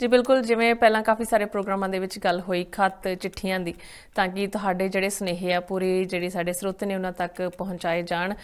ਜੀ, ਬਿਲਕੁਲ, ਜਿਵੇਂ ਪਹਿਲਾਂ ਕਾਫੀ ਸਾਰੇ ਪ੍ਰੋਗਰਾਮਾਂ ਦੇ ਵਿੱਚ ਗੱਲ ਹੋਈ ਖੱਤ ਚਿੱਠੀਆਂ ਦੀ, ਤਾਂ ਕਿ ਤੁਹਾਡੇ ਜਿਹੜੇ ਸੁਨੇਹੇ ਆ ਪੂਰੇ ਜਿਹੜੇ ਸਾਡੇ ਸਰੋਤ ਨੇ ਉਹਨਾਂ ਤੱਕ ਪਹੁੰਚਾਏ ਜਾਣ।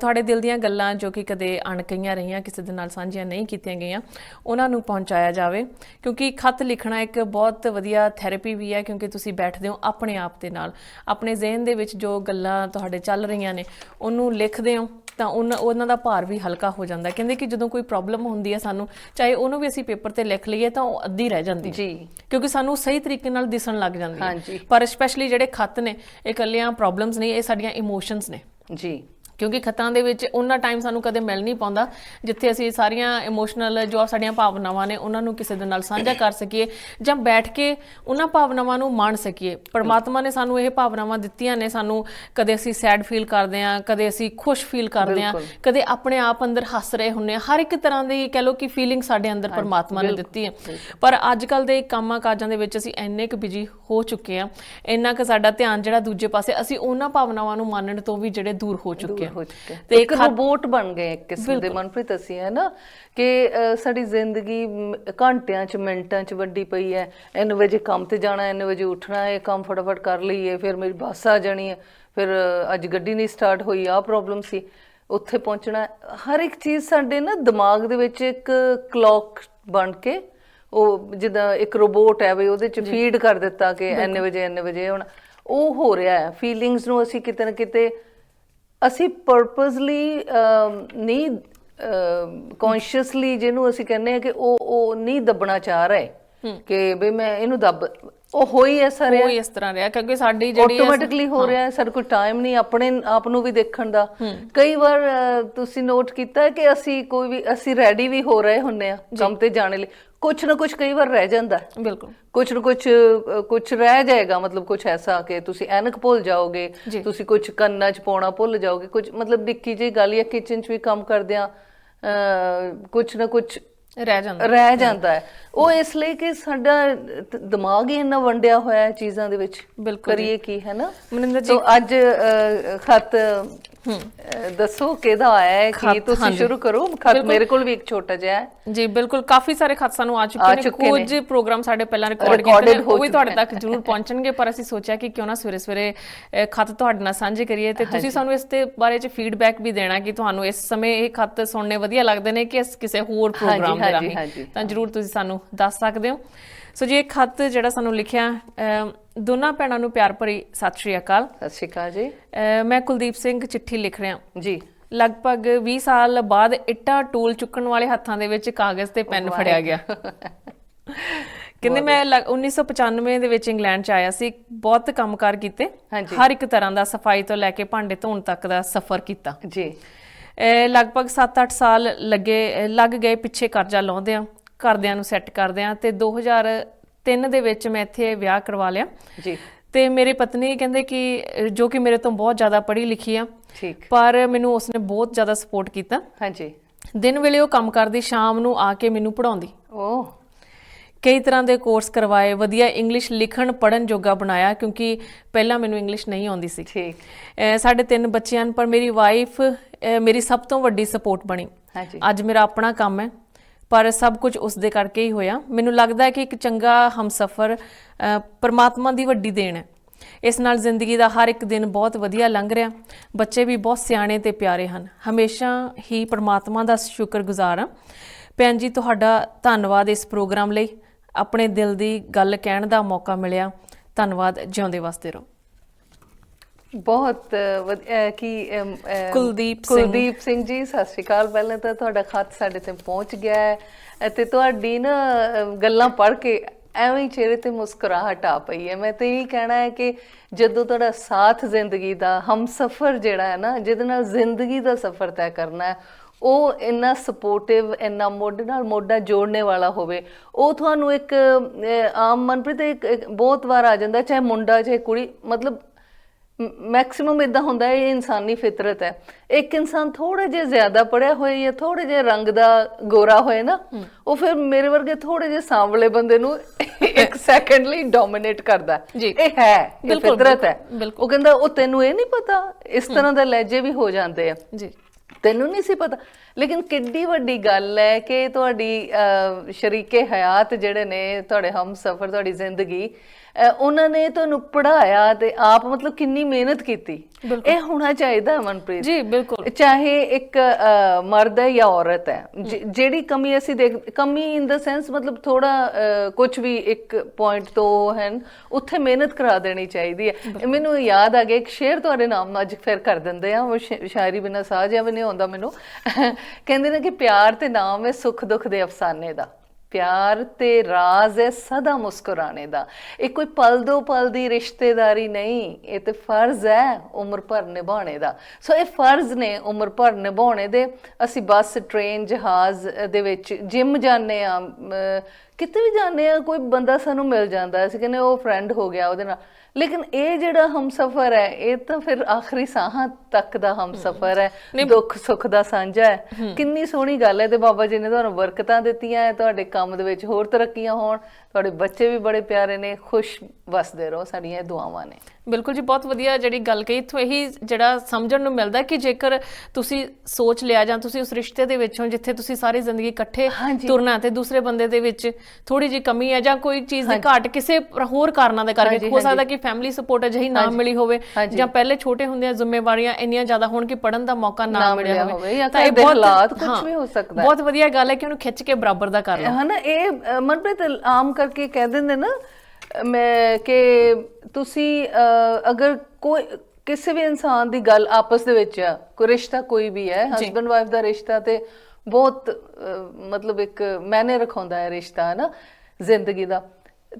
ਤੁਹਾਡੇ ਦਿਲ ਦੀਆਂ ਗੱਲਾਂ ਜੋ ਕਿ ਕਦੇ ਅਣਕਈਆਂ ਰਹੀਆਂ, ਕਿਸੇ ਦੇ ਨਾਲ ਸਾਂਝੀਆਂ ਨਹੀਂ ਕੀਤੀਆਂ ਗਈਆਂ, ਉਹਨਾਂ ਨੂੰ ਪਹੁੰਚਾਇਆ ਜਾਵੇ। ਕਿਉਂਕਿ ਖੱਤ ਲਿਖਣਾ ਇੱਕ ਬਹੁਤ ਵਧੀਆ ਥੈਰੇਪੀ ਵੀ ਹੈ, ਕਿਉਂਕਿ ਤੁਸੀਂ ਬੈਠਦੇ ਹੋ ਆਪਣੇ ਆਪ ਦੇ ਨਾਲ। ਆਪਣੇ ਜ਼ਿਹਨ ਦੇ ਵਿੱਚ ਜੋ ਗੱਲਾਂ ਤੁਹਾਡੇ ਚੱਲ ਰਹੀਆਂ ਨੇ, ਉਹਨੂੰ ਲਿਖਦੇ ਹੋ ਤਾਂ ਉਹਨਾਂ ਉਹਨਾਂ ਦਾ ਭਾਰ ਵੀ ਹਲਕਾ ਹੋ ਜਾਂਦਾ। ਕਹਿੰਦੇ ਕਿ ਜਦੋਂ ਕੋਈ ਪ੍ਰੋਬਲਮ ਹੁੰਦੀ ਹੈ ਸਾਨੂੰ ਚਾਹੇ ਉਹਨੂੰ ਵੀ ਅਸੀਂ ਪੇਪਰ ਤੇ ਲਿਖ ਲਈਏ ਤਾਂ ਉਹ ਅੱਧੀ ਰਹਿ ਜਾਂਦੀ ਜੀ। ਕਿਉਂਕਿ ਸਾਨੂੰ ਸਹੀ ਤਰੀਕੇ ਨਾਲ ਦਿਸਣ ਲੱਗ ਜਾਂਦੀ ਹੈ। ਪਰ ਸਪੈਸ਼ਲੀ ਜਿਹੜੇ ਖੱਤ ਨੇ ਇਹ ਇਕੱਲੀਆਂ ਪ੍ਰੋਬਲਮਸ ਨਹੀਂ ਇਹ ਸਾਡੀਆਂ ਇਮੋਸ਼ਨਸ ਨੇ। ਜੀ। ਕਿਉਂਕਿ ਖੱਤਾਂ ਦੇ ਵਿੱਚ ਉਹਨਾਂ ਟਾਈਮ ਸਾਨੂੰ ਕਦੇ ਮਿਲ ਨਹੀਂ ਪਾਉਂਦਾ ਜਿੱਥੇ ਅਸੀਂ ਸਾਰੀਆਂ ਇਮੋਸ਼ਨਲ ਜੋ ਸਾਡੀਆਂ ਭਾਵਨਾਵਾਂ ਨੇ ਉਹਨਾਂ ਨੂੰ ਕਿਸੇ ਦੇ ਨਾਲ ਸਾਂਝਾ ਕਰ ਸਕੀਏ ਜਾਂ ਬੈਠ ਕੇ ਉਹਨਾਂ ਭਾਵਨਾਵਾਂ ਨੂੰ ਮਾਣ ਸਕੀਏ। ਪਰਮਾਤਮਾ ਨੇ ਸਾਨੂੰ ਇਹ ਭਾਵਨਾਵਾਂ ਦਿੱਤੀਆਂ ਨੇ ਸਾਨੂੰ ਕਦੇ ਅਸੀਂ ਸੈਡ ਫੀਲ ਕਰਦੇ ਹਾਂ ਕਦੇ ਅਸੀਂ ਖੁਸ਼ ਫੀਲ ਕਰਦੇ ਬਿਲਕੁਲ। ਕਦੇ ਆਪਣੇ ਆਪ ਅੰਦਰ ਹੱਸ ਰਹੇ ਹੁੰਨੇ ਹਾਂ। ਹਰ ਇੱਕ ਤਰ੍ਹਾਂ ਦੀ ਕਹਿ ਲਓ ਕਿ ਫੀਲਿੰਗ ਸਾਡੇ ਅੰਦਰ ਪਰਮਾਤਮਾ ਨੇ ਦਿੱਤੀ ਹੈ। ਪਰ ਅੱਜ ਕੱਲ ਦੇ ਕੰਮਾਂ ਕਾਜਾਂ ਦੇ ਵਿੱਚ ਅਸੀਂ ਇੰਨੇ ਕੁ ਬਿਜ਼ੀ ਹੋ ਚੁੱਕੇ ਆ ਇੰਨਾ ਕੁ ਸਾਡਾ ਧਿਆਨ ਜਿਹੜਾ ਦੂਜੇ ਪਾਸੇ ਅਸੀਂ ਉਹਨਾਂ ਭਾਵਨਾਵਾਂ ਨੂੰ ਮੰਨਣ ਤੋਂ ਵੀ ਜਿਹੜੇ ਦੂਰ ਹੋ ਚੁੱਕੇ ਆ ਹੋ ਤੇ ਇੱਕ ਰੋਬੋਟ ਬਣ ਗਏ ਇੱਕ ਕਿਸਮ ਦੇ। ਮਨਪ੍ਰੀਤ ਅਸੀਂ ਹੈ ਨਾ ਕਿ ਸਾਡੀ ਜ਼ਿੰਦਗੀ ਘੰਟਿਆਂ ਚ ਮਿੰਟਾਂ ਚ ਵੱਡੀ ਪਈ ਹੈ। ਇੰਨੇ ਵਜੇ ਕੰਮ ਤੇ ਜਾਣਾ ਇੰਨੇ ਵਜੇ ਉੱਠਣਾ ਹੈ ਕੰਮ ਫਟਾਫਟ ਕਰ ਲਈਏ ਫਿਰ ਮੇਰੀ ਬੱਸ ਆ ਜਾਣੀ ਹੈ। ਫਿਰ ਅੱਜ ਗੱਡੀ ਨਹੀਂ ਸਟਾਰਟ ਹੋਈ ਆ ਪ੍ਰੋਬਲਮ ਸੀ। ਉੱਥੇ ਪਹੁੰਚਣਾ। ਹਰ ਇੱਕ ਚੀਜ਼ ਸਾਡੇ ਨਾ ਦਿਮਾਗ ਦੇ ਵਿੱਚ ਇੱਕ ਕਲੌਕ ਬਣ ਕੇ ਉਹ ਜਿੱਦਾਂ ਇੱਕ ਰੋਬੋਟ ਹੈ ਵੀ ਉਹਦੇ ਚ ਫੀਡ ਕਰ ਦਿੱਤਾ ਕਿ ਇੰਨੇ ਵਜੇ ਇੰਨੇ ਵਜੇ ਹੁਣ ਉਹ ਹੋ ਰਿਹਾ ਹੈ। ਫੀਲਿੰਗਸ ਨੂੰ ਅਸੀਂ ਕਿਤੇ ਨਾ ਕਿਤੇ ਅਸੀਂ ਪਰਪਸਲੀ ਨਹੀਂ ਕੌਨਸ਼ੀਅਸਲੀ ਜਿਹਨੂੰ ਅਸੀਂ ਕਹਿੰਦੇ ਆ ਕਿ ਉਹ ਉਹ ਨਹੀਂ ਦੱਬਣਾ ਚਾਹ ਰਹੇ। ਕਿ ਬਈ ਮੈਂ ਇਹਨੂੰ ਦੱਬ ਉਹ ਹੋਈ ਐਸਾ ਰਿਹਾ। ਉਹ ਇਸ ਤਰ੍ਹਾਂ ਰਿਹਾ ਕਿਉਂਕਿ ਸਾਡੀ ਜਿਹੜੀ ਆਟੋਮੈਟਿਕਲੀ ਹੋ ਰਿਹਾ ਸਾਡੇ ਕੋਲ ਟਾਈਮ ਨਹੀਂ ਆਪਣੇ ਆਪ ਨੂੰ ਵੀ ਦੇਖਣ ਦਾ। ਕਈ ਵਾਰ ਤੁਸੀਂ ਨੋਟ ਕੀਤਾ ਕਿ ਅਸੀਂ ਕੋਈ ਵੀ ਅਸੀਂ ਰੈਡੀ ਵੀ ਹੋ ਰਹੇ ਹੁੰਨੇ ਆ ਕੰਮ ਤੇ ਜਾਣ ਲਈ। ਕੁਛ ਨਾ ਕੁਛ ਕਈ ਵਾਰ ਰਹਿ ਜਾਂਦਾ ਬਿਲਕੁਲ। ਕੁਛ ਨਾ ਕੁਛ ਕੁਛ ਰਹਿ ਜਾਏਗਾ ਮਤਲਬ ਕੁਛ ਐਸਾ ਕਿ ਤੁਸੀਂ ਐਨਕ ਭੁੱਲ ਜਾਓਗੇ। ਤੁਸੀਂ ਕੁਛ ਕੰਨਾਂ 'ਚ ਪਾਉਣਾ ਭੁੱਲ ਜਾਓਗੇ ਕੁਝ ਮਤਲਬ ਨਿੱਕੀ ਜਿਹੀ ਗੱਲ ਜਾਂ ਕਿਚਨ 'ਚ ਵੀ ਕੰਮ ਕਰਦਿਆਂ ਅ, ਕੁਛ ਨਾ ਕੁਛ ਰਹਿ ਜਾਂਦਾ ਰਹਿ ਜਾਂਦਾ ਹੈ। ਉਹ ਇਸ ਲਈ ਕਿ ਸਾਡਾ ਦਿਮਾਗ ਹੀ ਇੰਨਾ ਵੰਡਿਆ ਹੋਇਆ ਹੈ ਚੀਜ਼ਾਂ ਦੇ ਵਿੱਚ। ਕਰੀਏ ਕੀ ਹੈ ਨਾ? ਮਨਿੰਦਰ ਜੀ ਅੱਜ ਖਤ ਦੱਸੋ ਕਿਹਦਾ ਆਇਆ ਕੀ ਤੁਸੀਂ। ਸ਼ੁਰੂ ਕਰੋ? ਖਤ ਮੇਰੇ ਕੋਲ ਵੀ ਇੱਕ ਛੋਟਾ ਜਿਹਾ ਹੈ। ਜੀ ਬਿਲਕੁਲ। ਕਾਫੀ ਸਾਰੇ ਖਤ ਸਾਨੂੰ ਆ ਚੁੱਕੇ ਨੇ। ਕੁਝ ਪ੍ਰੋਗਰਾਮ ਸਾਡੇ ਪਹਿਲਾਂ ਰਿਕਾਰਡ ਕੀਤੇ ਨੇ ਉਹ ਵੀ ਤੁਹਾਡੇ ਤੱਕ ਜ਼ਰੂਰ ਪਹੁੰਚਣਗੇ ਪਰ ਅਸੀਂ ਸੋਚਿਆ ਕਿ ਕਿਉਂ ਨਾ ਸਵੇਰੇ ਸਵੇਰੇ ਖਤ ਤੁਹਾਡੇ ਨਾਲ ਸਾਂਝੇ ਕਰੀਏ। ਤੇ ਤੁਸੀਂ ਸਾਨੂੰ ਇਸ ਦੇ ਬਾਰੇ ਚ ਫੀਡਬੈਕ ਵੀ ਦੇਣਾ ਕਿ ਤੁਹਾਨੂੰ ਇਸ ਸਮੇਂ ਇਹ ਖਤ ਸੁਣਨੇ ਵਧੀਆ ਲੱਗਦੇ ਨੇ ਕਿ ਕਿਸੇ ਹੋਰ ਪ੍ਰੋਗਰਾਮ ਦੇ ਰਾਹੀਂ। ਤਾਂ ਜ਼ਰੂਰ ਤੁਸੀਂ ਸਾਨੂੰ ਦੱਸ ਸਕਦੇ ਹੋ। ਸੋ ਜੀ ਇਹ ਖਤ ਜਿਹੜਾ ਸਾਨੂੰ ਲਿਖਿਆ ਦੋਨਾਂ ਭੈਣਾਂ ਨੂੰ ਪਿਆਰ ਭਰੀ ਸਤਿ ਸ਼੍ਰੀ ਅਕਾਲ। ਸਤਿ ਸ਼੍ਰੀ ਅਕਾਲ ਜੀ। ਮੈਂ ਕੁਲਦੀਪ ਸਿੰਘ ਚਿੱਠੀ ਲਿਖ ਰਿਹਾ ਜੀ। ਲਗਭਗ 20 ਸਾਲ ਬਾਅਦ ਇੱਟਾਂ ਟੂਲ ਚੁੱਕਣ ਵਾਲੇ ਹੱਥਾਂ ਦੇ ਵਿੱਚ ਕਾਗਜ਼ ਤੇ ਪੈਨ ਫੜਿਆ ਗਿਆ। ਕਹਿੰਦੇ ਮੈਂ ਲਗ- 1995 ਦੇ ਵਿੱਚ ਇੰਗਲੈਂਡ ਚ ਆਇਆ ਸੀ। ਬਹੁਤ ਕੰਮਕਾਰ ਕੀਤੇ। ਹਰ ਇੱਕ ਤਰ੍ਹਾਂ ਦਾ ਸਫ਼ਾਈ ਤੋਂ ਲੈ ਕੇ ਭਾਂਡੇ ਧੋਣ ਤੱਕ ਦਾ ਸਫ਼ਰ ਕੀਤਾ। ਜੀ। ਇਹ ਲਗਭਗ 7-8 ਸਾਲ ਲੱਗੇ ਲੱਗ ਗਏ ਪਿੱਛੇ ਕਰਜ਼ਾ ਲਾਉਂਦਿਆਂ ਘਰਦਿਆਂ ਨੂੰ ਸੈੱਟ ਕਰਦਿਆਂ ਤੇ 2003 ਦੇ ਵਿੱਚ ਮੈਂ ਇੱਥੇ ਵਿਆਹ ਕਰਵਾ ਲਿਆ। ਜੀ। ਤੇ ਮੇਰੇ ਪਤਨੀ ਕਹਿੰਦੇ ਕਿ ਜੋ ਕਿ ਮੇਰੇ ਤੋਂ ਬਹੁਤ ਜ਼ਿਆਦਾ ਪੜ੍ਹੀ ਲਿਖੀ ਆ। ਠੀਕ। ਪਰ ਮੈਨੂੰ ਉਸਨੇ ਬਹੁਤ ਜ਼ਿਆਦਾ ਸਪੋਰਟ ਕੀਤਾ। ਹਾਂਜੀ। ਦਿਨ ਵੇਲੇ ਉਹ ਕੰਮ ਕਰਦੀ ਸ਼ਾਮ ਨੂੰ ਆ ਕੇ ਮੈਨੂੰ ਪੜਾਉਂਦੀ ਓਹ। ਕਈ ਤਰ੍ਹਾਂ ਦੇ ਕੋਰਸ ਕਰਵਾਏ ਵਧੀਆ ਇੰਗਲਿਸ਼ ਲਿਖਣ ਪੜਨ ਜੋਗਾ ਬਣਾਇਆ ਕਿਉਂਕਿ ਪਹਿਲਾਂ ਮੈਨੂੰ ਇੰਗਲਿਸ਼ ਨਹੀਂ ਆਉਂਦੀ ਸੀ। ਠੀਕ। ਸਾਡੇ ਤਿੰਨ ਬੱਚੇ ਹਨ ਪਰ ਮੇਰੀ ਵਾਈਫ ਮੇਰੀ ਸਭ ਤੋਂ ਵੱਡੀ ਸਪੋਰਟ ਬਣੀ। ਹਾਂਜੀ। ਅੱਜ ਮੇਰਾ ਆਪਣਾ ਕੰਮ ਹੈ। ਪਰ ਸਭ ਕੁਝ ਉਸ ਦੇ ਕਰਕੇ ਹੀ ਹੋਇਆ। ਮੈਨੂੰ ਲੱਗਦਾ ਹੈ ਕਿ ਇੱਕ ਚੰਗਾ ਹਮਸਫਰ ਪਰਮਾਤਮਾ ਦੀ ਵੱਡੀ ਦੇਣ ਹੈ। ਇਸ ਨਾਲ ਜ਼ਿੰਦਗੀ ਦਾ ਹਰ ਇੱਕ ਦਿਨ ਬਹੁਤ ਵਧੀਆ ਲੰਘ ਰਿਹਾ। ਬੱਚੇ ਵੀ ਬਹੁਤ ਸਿਆਣੇ ਤੇ ਪਿਆਰੇ ਹਨ। ਹਮੇਸ਼ਾ ਹੀ ਪਰਮਾਤਮਾ ਦਾ ਸ਼ੁਕਰਗੁਜ਼ਾਰ ਹਾਂ। ਭੈਣ ਜੀ, ਤੁਹਾਡਾ ਧੰਨਵਾਦ ਇਸ ਪ੍ਰੋਗਰਾਮ ਲਈ। ਆਪਣੇ ਦਿਲ ਦੀ ਗੱਲ ਕਹਿਣ ਦਾ ਮੌਕਾ ਮਿਲਿਆ। ਧੰਨਵਾਦ, ਜਿਉਂਦੇ ਵਸਦੇ ਰਹੋ। ਬਹੁਤ ਕੀ ਕੁਲਦੀਪ ਸਿੰਘ। ਕੁਲਦੀਪ ਸਿੰਘ ਜੀ ਸਤਿ ਸ਼੍ਰੀ ਅਕਾਲ ਪਹਿਲਾਂ ਤਾਂ ਤੁਹਾਡਾ ਖਤ ਸਾਡੇ ਤੇ ਪਹੁੰਚ ਗਿਆ ਹੈ ਅਤੇ ਤੁਹਾਡੀ ਨਾ ਗੱਲਾਂ ਪੜ੍ਹ ਕੇ ਐਵੇਂ ਹੀ ਚਿਹਰੇ ਤੇ ਮੁਸਕਰਾਹਟ ਆ ਪਈ ਹੈ ਮੈਂ ਤੇ ਇਹ ਕਹਿਣਾ ਹੈ ਕਿ ਜਦੋਂ ਤੁਹਾਡਾ ਸਾਥ ਜ਼ਿੰਦਗੀ ਦਾ ਹਮਸਫਰ ਜਿਹੜਾ ਹੈ ਨਾ ਜਿਹਦੇ ਨਾਲ ਜ਼ਿੰਦਗੀ ਦਾ ਸਫ਼ਰ ਤੈਅ ਕਰਨਾ ਹੈ ਉਹ ਇੰਨਾ ਸਪੋਰਟਿਵ ਇੰਨਾ ਮੋਢੇ ਨਾਲ ਮੋਢਾ ਜੋੜਨੇ ਵਾਲਾ ਹੋਵੇ ਉਹ ਤੁਹਾਨੂੰ ਇੱਕ ਆਮ ਮਨਪ੍ਰੀਤ ਇੱਕ ਬਹੁਤ ਵਾਰ ਆ ਜਾਂਦਾ ਚਾਹੇ ਮੁੰਡਾ ਚਾਹੇ ਕੁੜੀ ਮਤਲਬ ਮੈਕਸਿਮਮ ਇਦਾਂ ਹੁੰਦਾ ਹੈ ਇਹ ਇਨਸਾਨੀ ਫਿਤਰਤ ਹੈ। ਇੱਕ ਇਨਸਾਨ ਥੋੜੇ ਜਿਹਾ ਜ਼ਿਆਦਾ ਪੜਿਆ ਹੋਏ ਜਾਂ ਥੋੜੇ ਜਿਹਾ ਰੰਗ ਦਾ ਗੋਰਾ ਹੋਏ ਨਾ ਉਹ ਫਿਰ ਮੇਰੇ ਵਰਗੇ ਥੋੜੇ ਜਿਹੇ ਸਾਂਵਲੇ ਬੰਦੇ ਨੂੰ ਇੱਕ ਸੈਕਿੰਡ ਲਈ ਡੋਮਿਨੇਟ ਕਰਦਾ। ਇਹ ਹੈ ਇਹ ਫਿਤਰਤ ਹੈ। ਉਹ ਕਹਿੰਦਾ ਉਹ ਤੈਨੂੰ ਇਹ ਨਹੀਂ ਪਤਾ ਇਸ ਤਰ੍ਹਾਂ ਦਾ ਲਹਿਜੇ ਵੀ ਹੋ ਜਾਂਦੇ ਆ। ਜੀ। ਤੈਨੂੰ ਨਹੀਂ ਸੀ ਪਤਾ। ਲੇਕਿਨ ਕਿੱਡੀ ਵੱਡੀ ਗੱਲ ਹੈ ਕਿ ਤੁਹਾਡੀ ਸ਼ਰੀਕੇ ਹਯਾਤ ਜਿਹੜੇ ਨੇ ਤੁਹਾਡੇ ਹਮਸਫਰ ਤੁਹਾਡੀ ਜ਼ਿੰਦਗੀ ਉਹਨਾਂ ਨੇ ਤੁਹਾਨੂੰ ਪੜਾਇਆ ਤੇ ਆਪ ਮਤਲਬ ਕਿੰਨੀ ਮਿਹਨਤ ਕੀਤੀ। ਇਹ ਹੋਣਾ ਚਾਹੀਦਾ ਹੈ, ਮਨਪ੍ਰੀਤ। ਜੀ ਬਿਲਕੁਲ। ਚਾਹੇ ਇੱਕ ਮਰਦ ਹੈ ਜਾਂ ਔਰਤ ਹੈ ਜਿ- ਜਿਹੜੀ ਕਮੀ ਅਸੀਂ ਦੇਖ ਕਮੀ ਇਨ ਦਾ ਸੈਂਸ ਮਤਲਬ ਥੋੜਾ ਕੁਝ ਵੀ ਇੱਕ ਪੁਆਇੰਟ ਤੋਂ ਹਨ ਉੱਥੇ ਮਿਹਨਤ ਕਰਾ ਦੇਣੀ ਚਾਹੀਦੀ ਹੈ। ਮੈਨੂੰ ਯਾਦ ਆ ਗਿਆ ਇੱਕ ਸ਼ੇਰ ਤੁਹਾਡੇ ਨਾਮ ਅੱਜ ਫਿਰ ਕਰ ਦਿੰਦੇ ਆ ਉਹ ਸ਼ਾ- ਸ਼ਾਇਰੀ ਬਿਨਾ ਸਾਹ ਜਿਹਾ ਵੀ ਨਹੀਂ ਆਉਂਦਾ ਮੈਨੂੰ। ਕਹਿੰਦੇ ਨੇ ਕਿ ਪਿਆਰ ਤੇ ਨਾਮ ਹੈ ਸੁੱਖ ਦੁੱਖ ਦੇ ਅਫਸਾਨੇ ਦਾ। ਪਿਆਰ ਤੇ ਰਾਜ਼ ਹੈ ਸਦਾ ਮੁਸਕਰਾਣੇ ਦਾ। ਇਹ ਕੋਈ ਪਲ ਦੋ ਪਲ ਦੀ ਰਿਸ਼ਤੇਦਾਰੀ ਨਹੀਂ, ਇਹ ਤੇ ਫਰਜ਼ ਹੈ ਉਮਰ ਭਰ ਨਿਭਾਉਣੇ ਦਾ। ਸੋ ਇਹ ਫਰਜ਼ ਨੇ ਉਮਰ ਭਰ ਨਿਭਾਉਣੇ ਦੇ। ਅਸੀਂ ਬੱਸ, ਟ੍ਰੇਨ, ਜਹਾਜ਼ ਦੇ ਵਿੱਚ ਜਿਮ ਜਾਂਦੇ ਆ ਕਿਤੇ ਵੀ ਜਾਂਦੇ ਆ ਕੋਈ ਬੰਦਾ ਸਾਨੂੰ ਮਿਲ ਜਾਂਦਾ ਅਸੀਂ ਕਹਿੰਦੇ ਉਹ ਫਰੈਂਡ ਹੋ ਗਿਆ ਉਹਦੇ ਨਾਲ। ਲੇਕਿਨ ਇਹ ਜਿਹੜਾ ਹਮਸਫਰ ਹੈ ਇਹ ਤਾਂ ਫਿਰ ਆਖਰੀ ਸਾਹਾਂ ਤੱਕ ਦਾ ਹਮਸਫਰ ਹੈ। ਦੁੱਖ ਸੁੱਖ ਦਾ ਸਾਂਝਾ ਹੈ। ਕਿੰਨੀ ਸੋਹਣੀ ਗੱਲ ਹੈ ਤੇ ਬਾਬਾ ਜੀ ਨੇ ਤੁਹਾਨੂੰ ਬਰਕਤਾਂ ਦਿੱਤੀਆਂ ਹੈ ਤੁਹਾਡੇ ਕੰਮ ਦੇ ਵਿੱਚ ਹੋਰ ਤਰੱਕੀਆਂ ਹੋਣ। ਤੁਹਾਡੇ ਬੱਚੇ ਵੀ ਬੜੇ ਪਿਆਰੇ ਨੇ ਖੁਸ਼ ਵਸਦੇ ਰਹੋ ਸਾਡੀਆਂ ਇਹ ਦੁਆਵਾਂ ਨੇ। ਬਿਲਕੁਲ ਜੀ ਬਹੁਤ ਵਧੀਆ ਜਿਹੜੀ ਗੱਲ ਕਹੀ। ਇਥੋਂ ਇਹੀ ਜਿਹੜਾ ਸਮਝਣ ਨੂੰ ਮਿਲਦਾ ਕਿ ਜੇਕਰ ਤੁਸੀਂ ਸੋਚ ਲਿਆ ਜਾਂ ਤੁਸੀਂ ਉਸ ਰਿਸ਼ਤੇ ਦੇ ਵਿੱਚੋਂ ਜਿੱਥੇ ਤੁਸੀਂ ਸਾਰੀ ਜ਼ਿੰਦਗੀ ਇਕੱਠੇ। ਤੁਰਨਾ ਤੇ ਦੂਸਰੇ ਬੰਦੇ ਦੇ ਵਿੱਚ ਥੋੜੀ ਜਿਹੀ ਕਮੀ ਹੈ ਜਾਂ ਕੋਈ ਚੀਜ਼ ਦੀ ਘਾਟ ਕਿਸੇ ਹੋਰ ਕਾਰਨਾਂ ਦੇ ਕਰਕੇ ਹੋ ਸਕਦਾ ਕਿ ਫੈਮਿਲੀ ਸਪੋਰਟ ਅਜਿਹੀ ਨਾ ਮਿਲੀ ਹੋਵੇ। ਜਾਂ ਪਹਿਲੇ ਛੋਟੇ ਹੁੰਦਿਆਂ ਜ਼ਿੰਮੇਵਾਰੀਆਂ ਇੰਨੀਆਂ ਜ਼ਿਆਦਾ ਹੋਣ ਕਿ ਪੜਨ ਦਾ ਮੌਕਾ ਨਾ ਮਿਲਿਆ ਹੋਵੇ। ਜਾਂ ਤਾਂ ਇਹ ਬਹੁਤ- ਹਾਲਾਤ ਹਾਂ, ਵੀ ਹੋ ਸਕਦਾ ਹੈ। ਬਹੁਤ ਵਧੀਆ ਗੱਲ ਹੈ ਕਿ ਉਹਨੂੰ ਖਿੱਚ ਕੇ ਬਰਾਬਰ ਦਾ ਕਰ ਲਓ। ਹਨਾ ਇਹ ਮਨਪ੍ਰੀਤ ਆਮ ਕਰਕੇ ਕਹਿ ਦਿੰਦੇ ਨਾ ਮੈਂ ਕਿ ਤੁਸੀਂ ਅਗਰ ਕੋਈ ਕਿਸੇ ਵੀ ਇਨਸਾਨ ਦੀ ਗੱਲ ਆਪਸ ਦੇ ਵਿੱਚ ਆ, ਕੋਈ ਰਿਸ਼ਤਾ ਕੋਈ ਵੀ ਹੈ ਹਸਬੰਡ ਵਾਈਫ ਦਾ ਰਿਸ਼ਤਾ ਤੇ ਬਹੁਤ ਮਤਲਬ ਇੱਕ ਮੈਨੇ ਰਖਾਉਂਦਾ ਹੈ ਰਿਸ਼ਤਾ ਨਾ ਜ਼ਿੰਦਗੀ ਦਾ।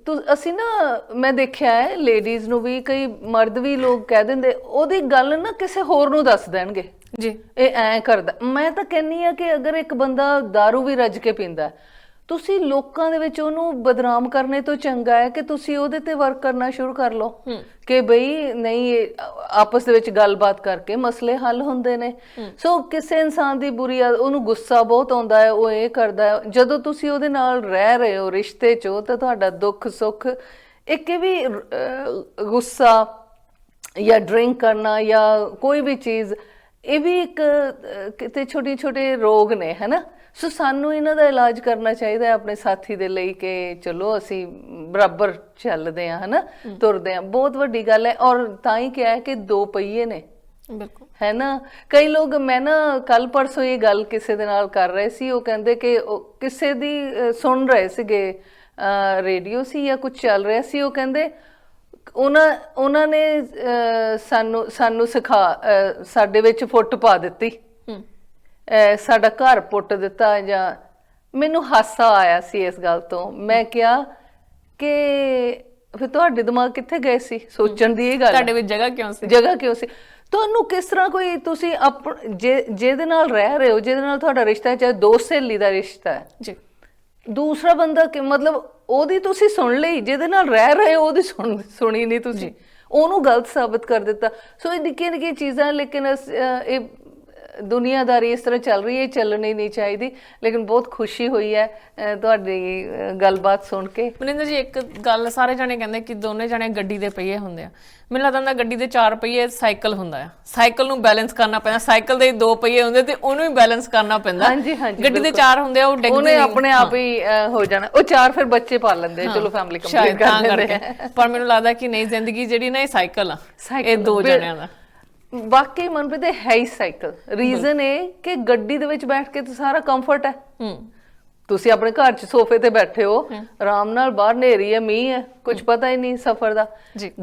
ਤੂੰ ਅਸੀਂ ਨਾ ਮੈਂ ਦੇਖਿਆ ਹੈ ਲੇਡੀਜ਼ ਨੂੰ ਵੀ ਕਈ ਮਰਦ ਵੀ ਲੋਕ ਕਹਿ ਦਿੰਦੇ ਉਹਦੀ ਗੱਲ ਨਾ ਕਿਸੇ ਹੋਰ ਨੂੰ ਦੱਸ ਦੇਣਗੇ। ਜੀ। ਇਹ ਐ ਕਰਦਾ। ਮੈਂ ਤਾਂ ਕਹਿੰਨੀ ਆ ਕਿ ਅਗਰ ਇੱਕ ਬੰਦਾ दारू ਵੀ ਰੱਜ ਕੇ ਪੀਂਦਾ ਹੈ, ਤੁਸੀਂ ਲੋਕਾਂ ਦੇ ਵਿੱਚ ਉਹਨੂੰ ਬਦਨਾਮ ਕਰਨੇ ਤੋਂ ਚੰਗਾ ਹੈ ਕਿ ਤੁਸੀਂ ਉਹਦੇ ਤੇ ਵਰਕ ਕਰਨਾ ਸ਼ੁਰੂ ਕਰ ਲਓ। ਕਿ ਬਈ ਨਹੀਂ ਆਪਸ ਦੇ ਵਿੱਚ ਗੱਲਬਾਤ ਕਰਕੇ ਮਸਲੇ ਹੱਲ ਹੁੰਦੇ ਨੇ। ਸੋ ਕਿਸੇ ਇਨਸਾਨ ਦੀ ਬੁਰੀ ਉਹਨੂੰ ਗੁੱਸਾ ਬਹੁਤ ਆਉਂਦਾ ਹੈ ਉਹ ਇਹ ਕਰਦਾ ਹੈ। ਜਦੋਂ ਤੁਸੀਂ ਉਹਦੇ ਨਾਲ ਰਹਿ ਰਹੇ ਹੋ ਰਿਸ਼ਤੇ 'ਚ ਤਾਂ ਤੁਹਾਡਾ ਦੁੱਖ ਸੁੱਖ ਇੱਕ ਵੀ ਗੁੱਸਾ ਜਾਂ ਡਰਿੰਕ ਕਰਨਾ ਜਾਂ ਕੋਈ ਵੀ ਚੀਜ਼ ਇਹ ਵੀ ਇੱਕ ਕਿਤੇ ਛੋਟੇ ਛੋਟੇ ਰੋਗ ਨੇ ਹੈਨਾ? ਸੋ ਸਾਨੂੰ ਇਹਨਾਂ ਦਾ ਇਲਾਜ ਕਰਨਾ ਚਾਹੀਦਾ ਹੈ ਆਪਣੇ ਸਾਥੀ ਦੇ ਲਈ ਕਿ ਚਲੋ ਅਸੀਂ ਬਰਾਬਰ ਚੱਲਦੇ ਹਾਂ ਹੈਨਾ? ਤੁਰਦੇ ਹਾਂ। ਬਹੁਤ ਵੱਡੀ ਗੱਲ ਹੈ ਔਰ ਤਾਂ ਹੀ ਕਿਹਾ ਹੈ ਕਿ ਦੋ ਪਹੀਏ ਨੇ। ਬਿਲਕੁਲ। ਹੈ ਨਾ ਕਈ ਲੋਕ ਮੈਂ ਨਾ ਕੱਲ ਪਰਸੋਂ ਇਹ ਗੱਲ ਕਿਸੇ ਦੇ ਨਾਲ ਕਰ ਰਹੇ ਸੀ ਉਹ ਕਹਿੰਦੇ ਕਿ ਕਿਸੇ ਦੀ ਸੁਣ ਰਹੇ ਸੀਗੇ ਰੇਡੀਓ ਸੀ ਜਾਂ ਕੁਝ ਚੱਲ ਰਿਹਾ ਸੀ ਉਹ ਕਹਿੰਦੇ ਉਹਨਾਂ ਉਹਨਾਂ ਨੇ ਸਾਨੂੰ ਸਾਨੂੰ ਸਿਖਾ ਸਾਡੇ ਵਿੱਚ ਫੁੱਟ ਪਾ ਦਿੱਤੀ। ਸਾਡਾ ਘਰ ਪੁੱਟ ਦਿੱਤਾ ਜਾਂ ਮੈਨੂੰ ਹਾਸਾ ਆਇਆ ਸੀ ਇਸ ਗੱਲ ਤੋਂ। ਮੈਂ ਕਿਹਾ ਕਿ ਫਿਰ ਤੁਹਾਡੇ ਦਿਮਾਗ ਕਿੱਥੇ ਗਏ ਸੀ? ਸੋਚਣ ਦੀ ਇਹ ਗੱਲ। ਤੁਹਾਡੇ ਵਿੱਚ ਜਗ੍ਹਾ ਕਿਉਂ ਸੀ? ਜਗ੍ਹਾ ਕਿਉਂ ਸੀ? ਤੁਹਾਨੂੰ ਕਿਸ ਤਰ੍ਹਾਂ ਕੋਈ ਤੁਸੀਂ ਜਿਹਦੇ ਨਾਲ ਰਹਿ ਰਹੇ ਹੋ ਜਿਹਦੇ ਨਾਲ ਤੁਹਾਡਾ ਰਿਸ਼ਤਾ ਹੈ ਚਾਹੇ ਦੋਸਤ ਸਹੇਲੀ ਦਾ ਰਿਸ਼ਤਾ ਹੈ। ਜੀ। ਦੂਸਰਾ ਬੰਦਾ ਕਿ ਮਤਲਬ ਉਹਦੀ ਤੁਸੀਂ ਸੁਣ ਲਈ ਜਿਹਦੇ ਨਾਲ ਰਹਿ ਰਹੇ ਹੋ ਉਹਦੀ ਸੁਣ ਸੁਣੀ ਨਹੀਂ ਤੁਸੀਂ। ਉਹਨੂੰ ਗਲਤ ਸਾਬਤ ਕਰ ਦਿੱਤਾ। ਸੋ ਇਹ ਨਿੱਕੀਆਂ ਨਿੱਕੀਆਂ ਚੀਜ਼ਾਂ ਲੇਕਿਨ ਇਹ ਦੁਨੀਆਦਾਰੀ ਇਸ ਤਰ੍ਹਾਂ ਚੱਲ ਰਹੀ ਹੈ ਚੱਲਣੀ ਨਹੀਂ ਚਾਹੀਦੀ। ਲੇਕਿਨ ਬਹੁਤ ਖੁਸ਼ੀ ਹੋਈ ਹੈ ਤੁਹਾਡੀ ਗੱਲਬਾਤ ਸੁਣ ਕੇ। ਮਨਿੰਦਰ ਜੀ ਇੱਕ ਗੱਲ ਸਾਰੇ ਜਣੇ ਕਹਿੰਦੇ ਕਿ ਦੋਨੇ ਜਣੇ ਗੱਡੀ ਦੇ ਪਹੀਏ ਹੁੰਦੇ ਆ। ਮੈਨੂੰ ਲੱਗਦਾ ਹੁੰਦਾ ਗੱਡੀ ਦੇ ਚਾਰ ਪਹੀਏ ਸਾਈਕਲ ਹੁੰਦਾ ਆ। ਸਾਈਕਲ ਨੂੰ ਬੈਲੈਂਸ ਕਰਨਾ ਪੈਂਦਾ ਸਾਈਕਲ ਦੇ ਦੋ ਪਹੀਏ ਹੁੰਦੇ ਤੇ ਉਹਨੂੰ ਹੀ ਬੈਲੈਂਸ ਕਰਨਾ ਪੈਂਦਾ। ਹਾਂਜੀ, ਹਾਂਜੀ, ਗੱਡੀ ਦੇ। ਚਾਰ ਹੁੰਦੇ ਆ ਉਹ ਡਿੱਗਦੇ ਉਹਨੇ ਆਪਣੇ ਆਪ ਹੀ ਹੋ। ਜਾਣਾ। ਉਹ ਚਾਰ ਫਿਰ ਬੱਚੇ ਪਾਲ ਲੈਂਦੇ ਚਲੋ ਫੈਮਿਲੀ ਕੰਪਲੀਟ ਕਰ ਲੈਂਦੇ ਪਰ ਮੈਨੂੰ ਲੱਗਦਾ ਕਿ ਨਹੀਂ ਜ਼ਿੰਦਗੀ ਜਿਹੜੀ ਨਾ ਇਹ ਸਾਈਕਲ ਆ। ਇਹ ਦੋ ਜਣਿਆਂ ਦਾ। ਵਾਕਈ ਮਨਪ੍ਰੀਤ ਇਹ ਹੈ ਹੀ ਸਾਈਕਲ ਰੀਜ਼ਨ ਇਹ ਕਿ ਗੱਡੀ ਦੇ ਵਿੱਚ ਬੈਠ ਕੇ ਤਾਂ ਸਾਰਾ ਕੰਫਰਟ ਹੈ। ਹੂੰ। ਤੁਸੀਂ ਆਪਣੇ ਘਰ 'ਚ ਸੋਫੇ ਤੇ ਬੈਠੇ ਹੋ ਆਰਾਮ ਨਾਲ ਬਾਹਰ ਹਨੇਰੀ ਹੈ ਮੀਂਹ ਹੈ ਕੁਝ ਪਤਾ ਹੀ ਨਹੀਂ ਸਫ਼ਰ ਦਾ।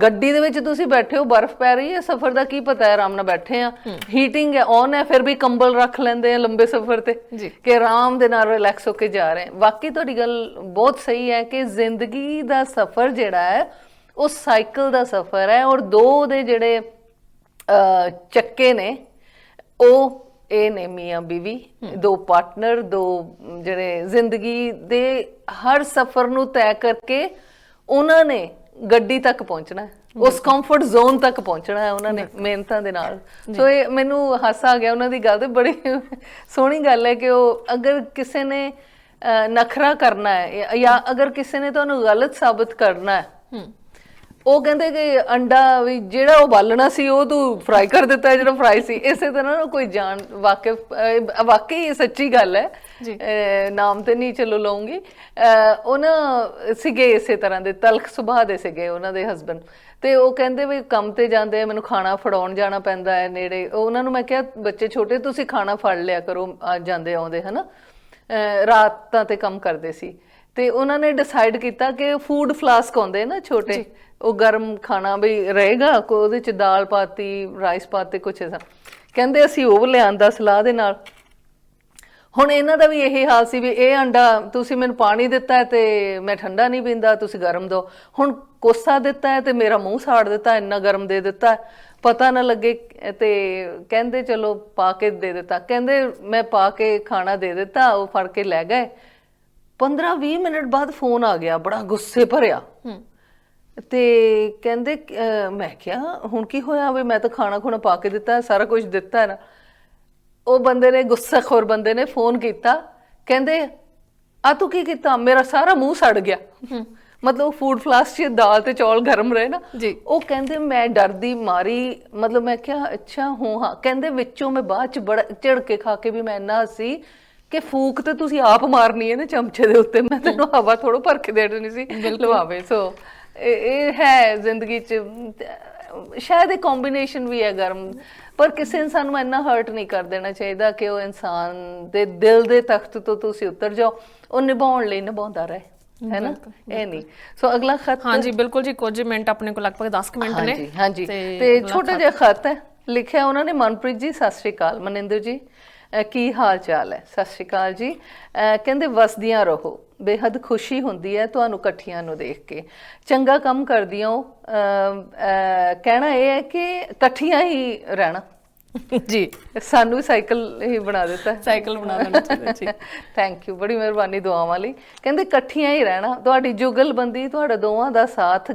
ਗੱਡੀ ਦੇ ਵਿੱਚ ਤੁਸੀਂ ਬੈਠੇ ਹੋ ਬਰਫ਼ ਪੈ ਰਹੀ ਹੈ ਸਫ਼ਰ ਦਾ ਕੀ ਪਤਾ ਹੈ ਆਰਾਮ ਨਾਲ ਬੈਠੇ ਆ ਹੀਟਿੰਗ ਹੈ ਔਨ ਹੈ ਫਿਰ ਵੀ ਕੰਬਲ ਰੱਖ ਲੈਂਦੇ ਆ ਲੰਬੇ ਸਫ਼ਰ ਤੇ। ਕਿ ਆਰਾਮ ਦੇ ਨਾਲ ਰਿਲੈਕਸ ਹੋ ਕੇ ਜਾ ਰਹੇ ਵਾਕਈ ਤੁਹਾਡੀ ਗੱਲ ਬਹੁਤ ਸਹੀ ਹੈ ਕਿ ਜ਼ਿੰਦਗੀ ਦਾ ਸਫ਼ਰ ਜਿਹੜਾ ਹੈ ਉਹ ਸਾਈਕਲ ਦਾ ਸਫ਼ਰ ਹੈ ਔਰ ਦੋ ਦੇ ਜਿਹੜੇ ਚੱਕੇ ਨੇ। ਉਹ ਇਹ ਨੇ ਮੀਆਂ ਬੀਵੀ ਦੋ ਪਾਰਟਨਰ ਦੋ ਜਿਹੜੇ ਜ਼ਿੰਦਗੀ ਦੇ ਹਰ ਸਫ਼ਰ ਨੂੰ ਤੈਅ ਕਰਕੇ ਉਹਨਾਂ ਨੇ ਗੱਡੀ ਤੱਕ ਪਹੁੰਚਣਾ ਉਸ ਕੰਫਰਟ ਜ਼ੋਨ ਤੱਕ ਪਹੁੰਚਣਾ ਹੈ ਉਹਨਾਂ ਨੇ ਮਿਹਨਤਾਂ ਦੇ ਨਾਲ। ਸੋ ਇਹ ਮੈਨੂੰ ਹਾਸਾ ਆ ਗਿਆ ਉਹਨਾਂ ਦੀ ਗੱਲ ਤੇ। ਬੜੀ ਸੋਹਣੀ ਗੱਲ ਹੈ ਕਿ ਉਹ ਅਗਰ ਕਿਸੇ ਨੇ ਨਖਰਾ ਕਰਨਾ ਹੈ ਜਾਂ- ਅਗਰ ਕਿਸੇ ਨੇ ਤੁਹਾਨੂੰ ਗਲਤ ਸਾਬਤ ਕਰਨਾ ਹੂੰ। ਉਹ ਕਹਿੰਦੇ ਕਿ ਅੰਡਾ ਵੀ ਜਿਹੜਾ ਉਹ ਬਾਲਣਾ ਸੀ ਉਹ ਤੂੰ ਫਰਾਈ ਕਰ ਦਿੱਤਾ ਜਿਹੜਾ ਫਰਾਈ ਸੀ। ਇਸੇ ਤਰ੍ਹਾਂ ਨਾ ਕੋਈ ਜਾਣ ਵਾਕਿਫ ਅਹ, ਵਾਕਈ ਸੱਚੀ ਗੱਲ ਹੈ। ਨਾਮ ਤੇ ਨਹੀਂ ਚਲੋ ਲਵਾਂਗੀ ਅਹ, ਉਹ ਨਾ ਸੀਗੇ ਇਸੇ ਤਰ੍ਹਾਂ ਦੇ ਤਲਖ ਸੁਭਾਅ ਦੇ ਸੀਗੇ ਉਹਨਾਂ ਦੇ ਹਸਬੰਡ ਤੇ ਉਹ ਕਹਿੰਦੇ ਵੀ ਕੰਮ ਤੇ ਜਾਂਦੇ ਆ ਮੈਨੂੰ ਖਾਣਾ ਫੜਾਉਣ ਜਾਣਾ ਪੈਂਦਾ ਹੈ ਨੇੜੇ। ਉਹ ਉਹਨਾਂ ਨੂੰ ਮੈਂ ਕਿਹਾ ਬੱਚੇ ਛੋਟੇ ਤੁਸੀਂ ਖਾਣਾ ਫੜ ਲਿਆ ਕਰੋ ਜਾਂਦੇ ਆਉਂਦੇ ਹਨਾ? ਰਾਤਾਂ ਤੇ ਕੰਮ ਕਰਦੇ ਸੀ। ਤੇ ਉਹਨਾਂ ਨੇ ਡਿਸਾਈਡ ਕੀਤਾ ਕਿ ਫੂਡ ਫਲਾਸਕ ਆਉਂਦੇ ਨਾ ਛੋਟੇ ਉਹ ਗਰਮ ਖਾਣਾ ਵੀ ਰਹੇਗਾ ਕੋ ਉਹਦੇ ਚ ਦਾਲ ਪਾਤੀ ਰਾਈਸ ਪਾਤੇ ਕੁਛ ਐਸਾ। ਕਹਿੰਦੇ ਅਸੀਂ ਉਹ ਲਿਆਂਦਾ ਸਲਾਹ ਦੇ ਨਾਲ। ਹੁਣ ਇਹਨਾਂ ਦਾ ਵੀ ਇਹੀ ਹਾਲ ਸੀ ਵੀ ਇਹ ਅੰਡਾ ਤੁਸੀਂ ਮੈਨੂੰ ਪਾਣੀ ਦਿੱਤਾ ਹੈ ਤੇ ਮੈਂ ਠੰਡਾ ਨਹੀਂ ਪੀਂਦਾ ਤੁਸੀਂ ਗਰਮ ਦਿਓ ਹੁਣ ਕੋਸਾ ਦਿੱਤਾ ਹੈ ਤੇ ਮੇਰਾ ਮੂੰਹ ਸਾੜ ਦਿੱਤਾ ਇੰਨਾ ਗਰਮ ਦੇ ਦਿੱਤਾ। ਪਤਾ ਨਾ ਲੱਗੇ ਤੇ ਕਹਿੰਦੇ ਚਲੋ ਪਾ ਕੇ ਦੇ ਦਿੱਤਾ। ਕਹਿੰਦੇ ਮੈਂ ਪਾ ਕੇ ਖਾਣਾ ਦੇ ਦਿੱਤਾ ਉਹ ਫੜ ਕੇ ਲੈ ਗਏ। 15-20 ਮਿੰਟ ਬਾਅਦ ਫੋਨ ਆ ਗਿਆ ਬੜਾ ਗੁੱਸੇ ਭਰਿਆ। ਹੂੰ। ਤੇ ਕਹਿੰਦੇ ਅਹ, ਮੈਂ ਕਿਹਾ ਹੁਣ ਕੀ ਹੋਇਆ ਵੀ ਮੈਂ ਤਾਂ ਖਾਣਾ ਖੁਣਾ ਪਾ ਕੇ ਦਿੱਤਾ ਸਾਰਾ ਕੁਝ ਦਿੱਤਾ ਹੈ ਨਾ। ਉਹ ਬੰਦੇ ਨੇ ਗੁੱਸਾਖੋਰ ਬੰਦੇ ਨੇ ਫੋਨ ਕੀਤਾ। ਕਹਿੰਦੇ ਆ ਤੂੰ ਕੀ ਕੀਤਾ? ਮੇਰਾ ਸਾਰਾ ਮੂੰਹ ਸੜ ਗਿਆ। ਮਤਲਬ ਫੂਡ ਫਲਾਸਕ 'ਚ ਦਾਲ ਤੇ ਚੌਲ ਗਰਮ ਰਹੇ ਨਾ। ਜੀ। ਉਹ ਕਹਿੰਦੇ ਮੈਂ ਡਰਦੀ ਮਾਰੀ। ਮਤਲਬ ਮੈਂ ਕਿਹਾ ਅੱਛਾ ਹੂੰ ਹਾਂ। ਕਹਿੰਦੇ ਵਿੱਚੋਂ ਮੈਂ ਬਾਅਦ ਚ ਬੜਾ ਝੜ ਕੇ ਖਾ ਕੇ ਵੀ ਮੈਂ ਇੰਨਾ ਸੀ ਕਿ ਫੂਕ ਤੇ ਤੁਸੀਂ ਆਪ ਮਾਰਨੀ ਹੈ ਨਾ ਚਮਚੇ ਦੇ ਉੱਤੇ। ਮੈਂ ਤੈਨੂੰ ਹਵਾ ਥੋੜੋ ਭਰ ਕੇ ਦੇ ਦੇਣੀ ਸੀ ਲਵਾਵੇ। ਸੋ ਇਹ ਹੈ ਜ਼ਿੰਦਗੀ ਚ ਸ਼ਾਇਦ ਇਹ ਕੰਬੀਨੇਸ਼ਨ ਵੀ ਹੈ ਗਰਮ ਪਰ ਕਿਸੇ ਇਨਸਾਨ ਨੂੰ ਇੰਨਾ ਹਰਟ ਨਹੀਂ ਕਰ ਦੇਣਾ ਚਾਹੀਦਾ ਕਿ ਉਹ ਇਨਸਾਨ ਦੇ ਦਿਲ ਦੇ ਤਖਤ ਤੋਂ ਤੁਸੀਂ ਉਤਰ ਜਾਓ। ਉਹ ਨਿਭਾਉਣ ਲਈ ਨਿਭਾਉਂਦਾ ਰਹੇ ਹੈ ਨਾ? ਇਹ ਨਹੀਂ। ਸੋ ਅਗਲਾ ਖਤ ਹਾਂਜੀ ਬਿਲਕੁਲ ਜੀ ਕੁਝ ਮਿੰਟ ਆਪਣੇ ਕੋਲ ਲਗਭਗ 10 ਕੁ ਮਿੰਟ ਨੇ। ਹਾਂਜੀ ਹਾਂਜੀ। ਤੇ ਛੋਟਾ ਜਿਹਾ ਖਤ ਹੈ ਲਿਖਿਆ ਉਹਨਾਂ ਨੇ ਮਨਪ੍ਰੀਤ ਜੀ ਸਤਿ ਸ਼੍ਰੀ ਅਕਾਲ। ਮਨਿੰਦਰ ਜੀ ਕੀ ਹਾਲ ਚਾਲ ਹੈ? ਸਤਿ ਸ਼੍ਰੀ ਅਕਾਲ ਜੀ। ਕਹਿੰਦੇ ਵਸਦੀਆਂ ਰਹੋ। ਬੇਹੱਦ ਖੁਸ਼ੀ ਹੁੰਦੀ ਹੈ ਤੁਹਾਨੂੰ ਇਕੱਠੀਆਂ ਨੂੰ ਦੇਖ ਕੇ। ਚੰਗਾ ਕੰਮ ਕਰਦੀਆਂ ਹੋ। ਕਹਿਣਾ ਇਹ ਹੈ ਕਿ ਇਕੱਠੀਆਂ ਹੀ ਰਹਿਣਾ। ਜੀ। ਸਾਨੂੰ ਸਾਈਕਲ ਹੀ ਬਣਾ ਦਿੱਤਾ। ਸਾਈਕਲ ਬਣਾ ਦੇਣਾ ਚਾਹੀਦਾ ਜੀ। ਥੈਂਕ ਯੂ ਬੜੀ ਮਿਹਰਬਾਨੀ ਦੁਆਵਾਂ ਲਈ। ਕਹਿੰਦੇ ਇਕੱਠੀਆਂ ਹੀ ਰਹਿਣਾ। ਤੁਹਾਡੀ ਜੁਗਲਬੰਦੀ ਤੁਹਾਡਾ ਦੋਵਾਂ ਦਾ ਸਾਥ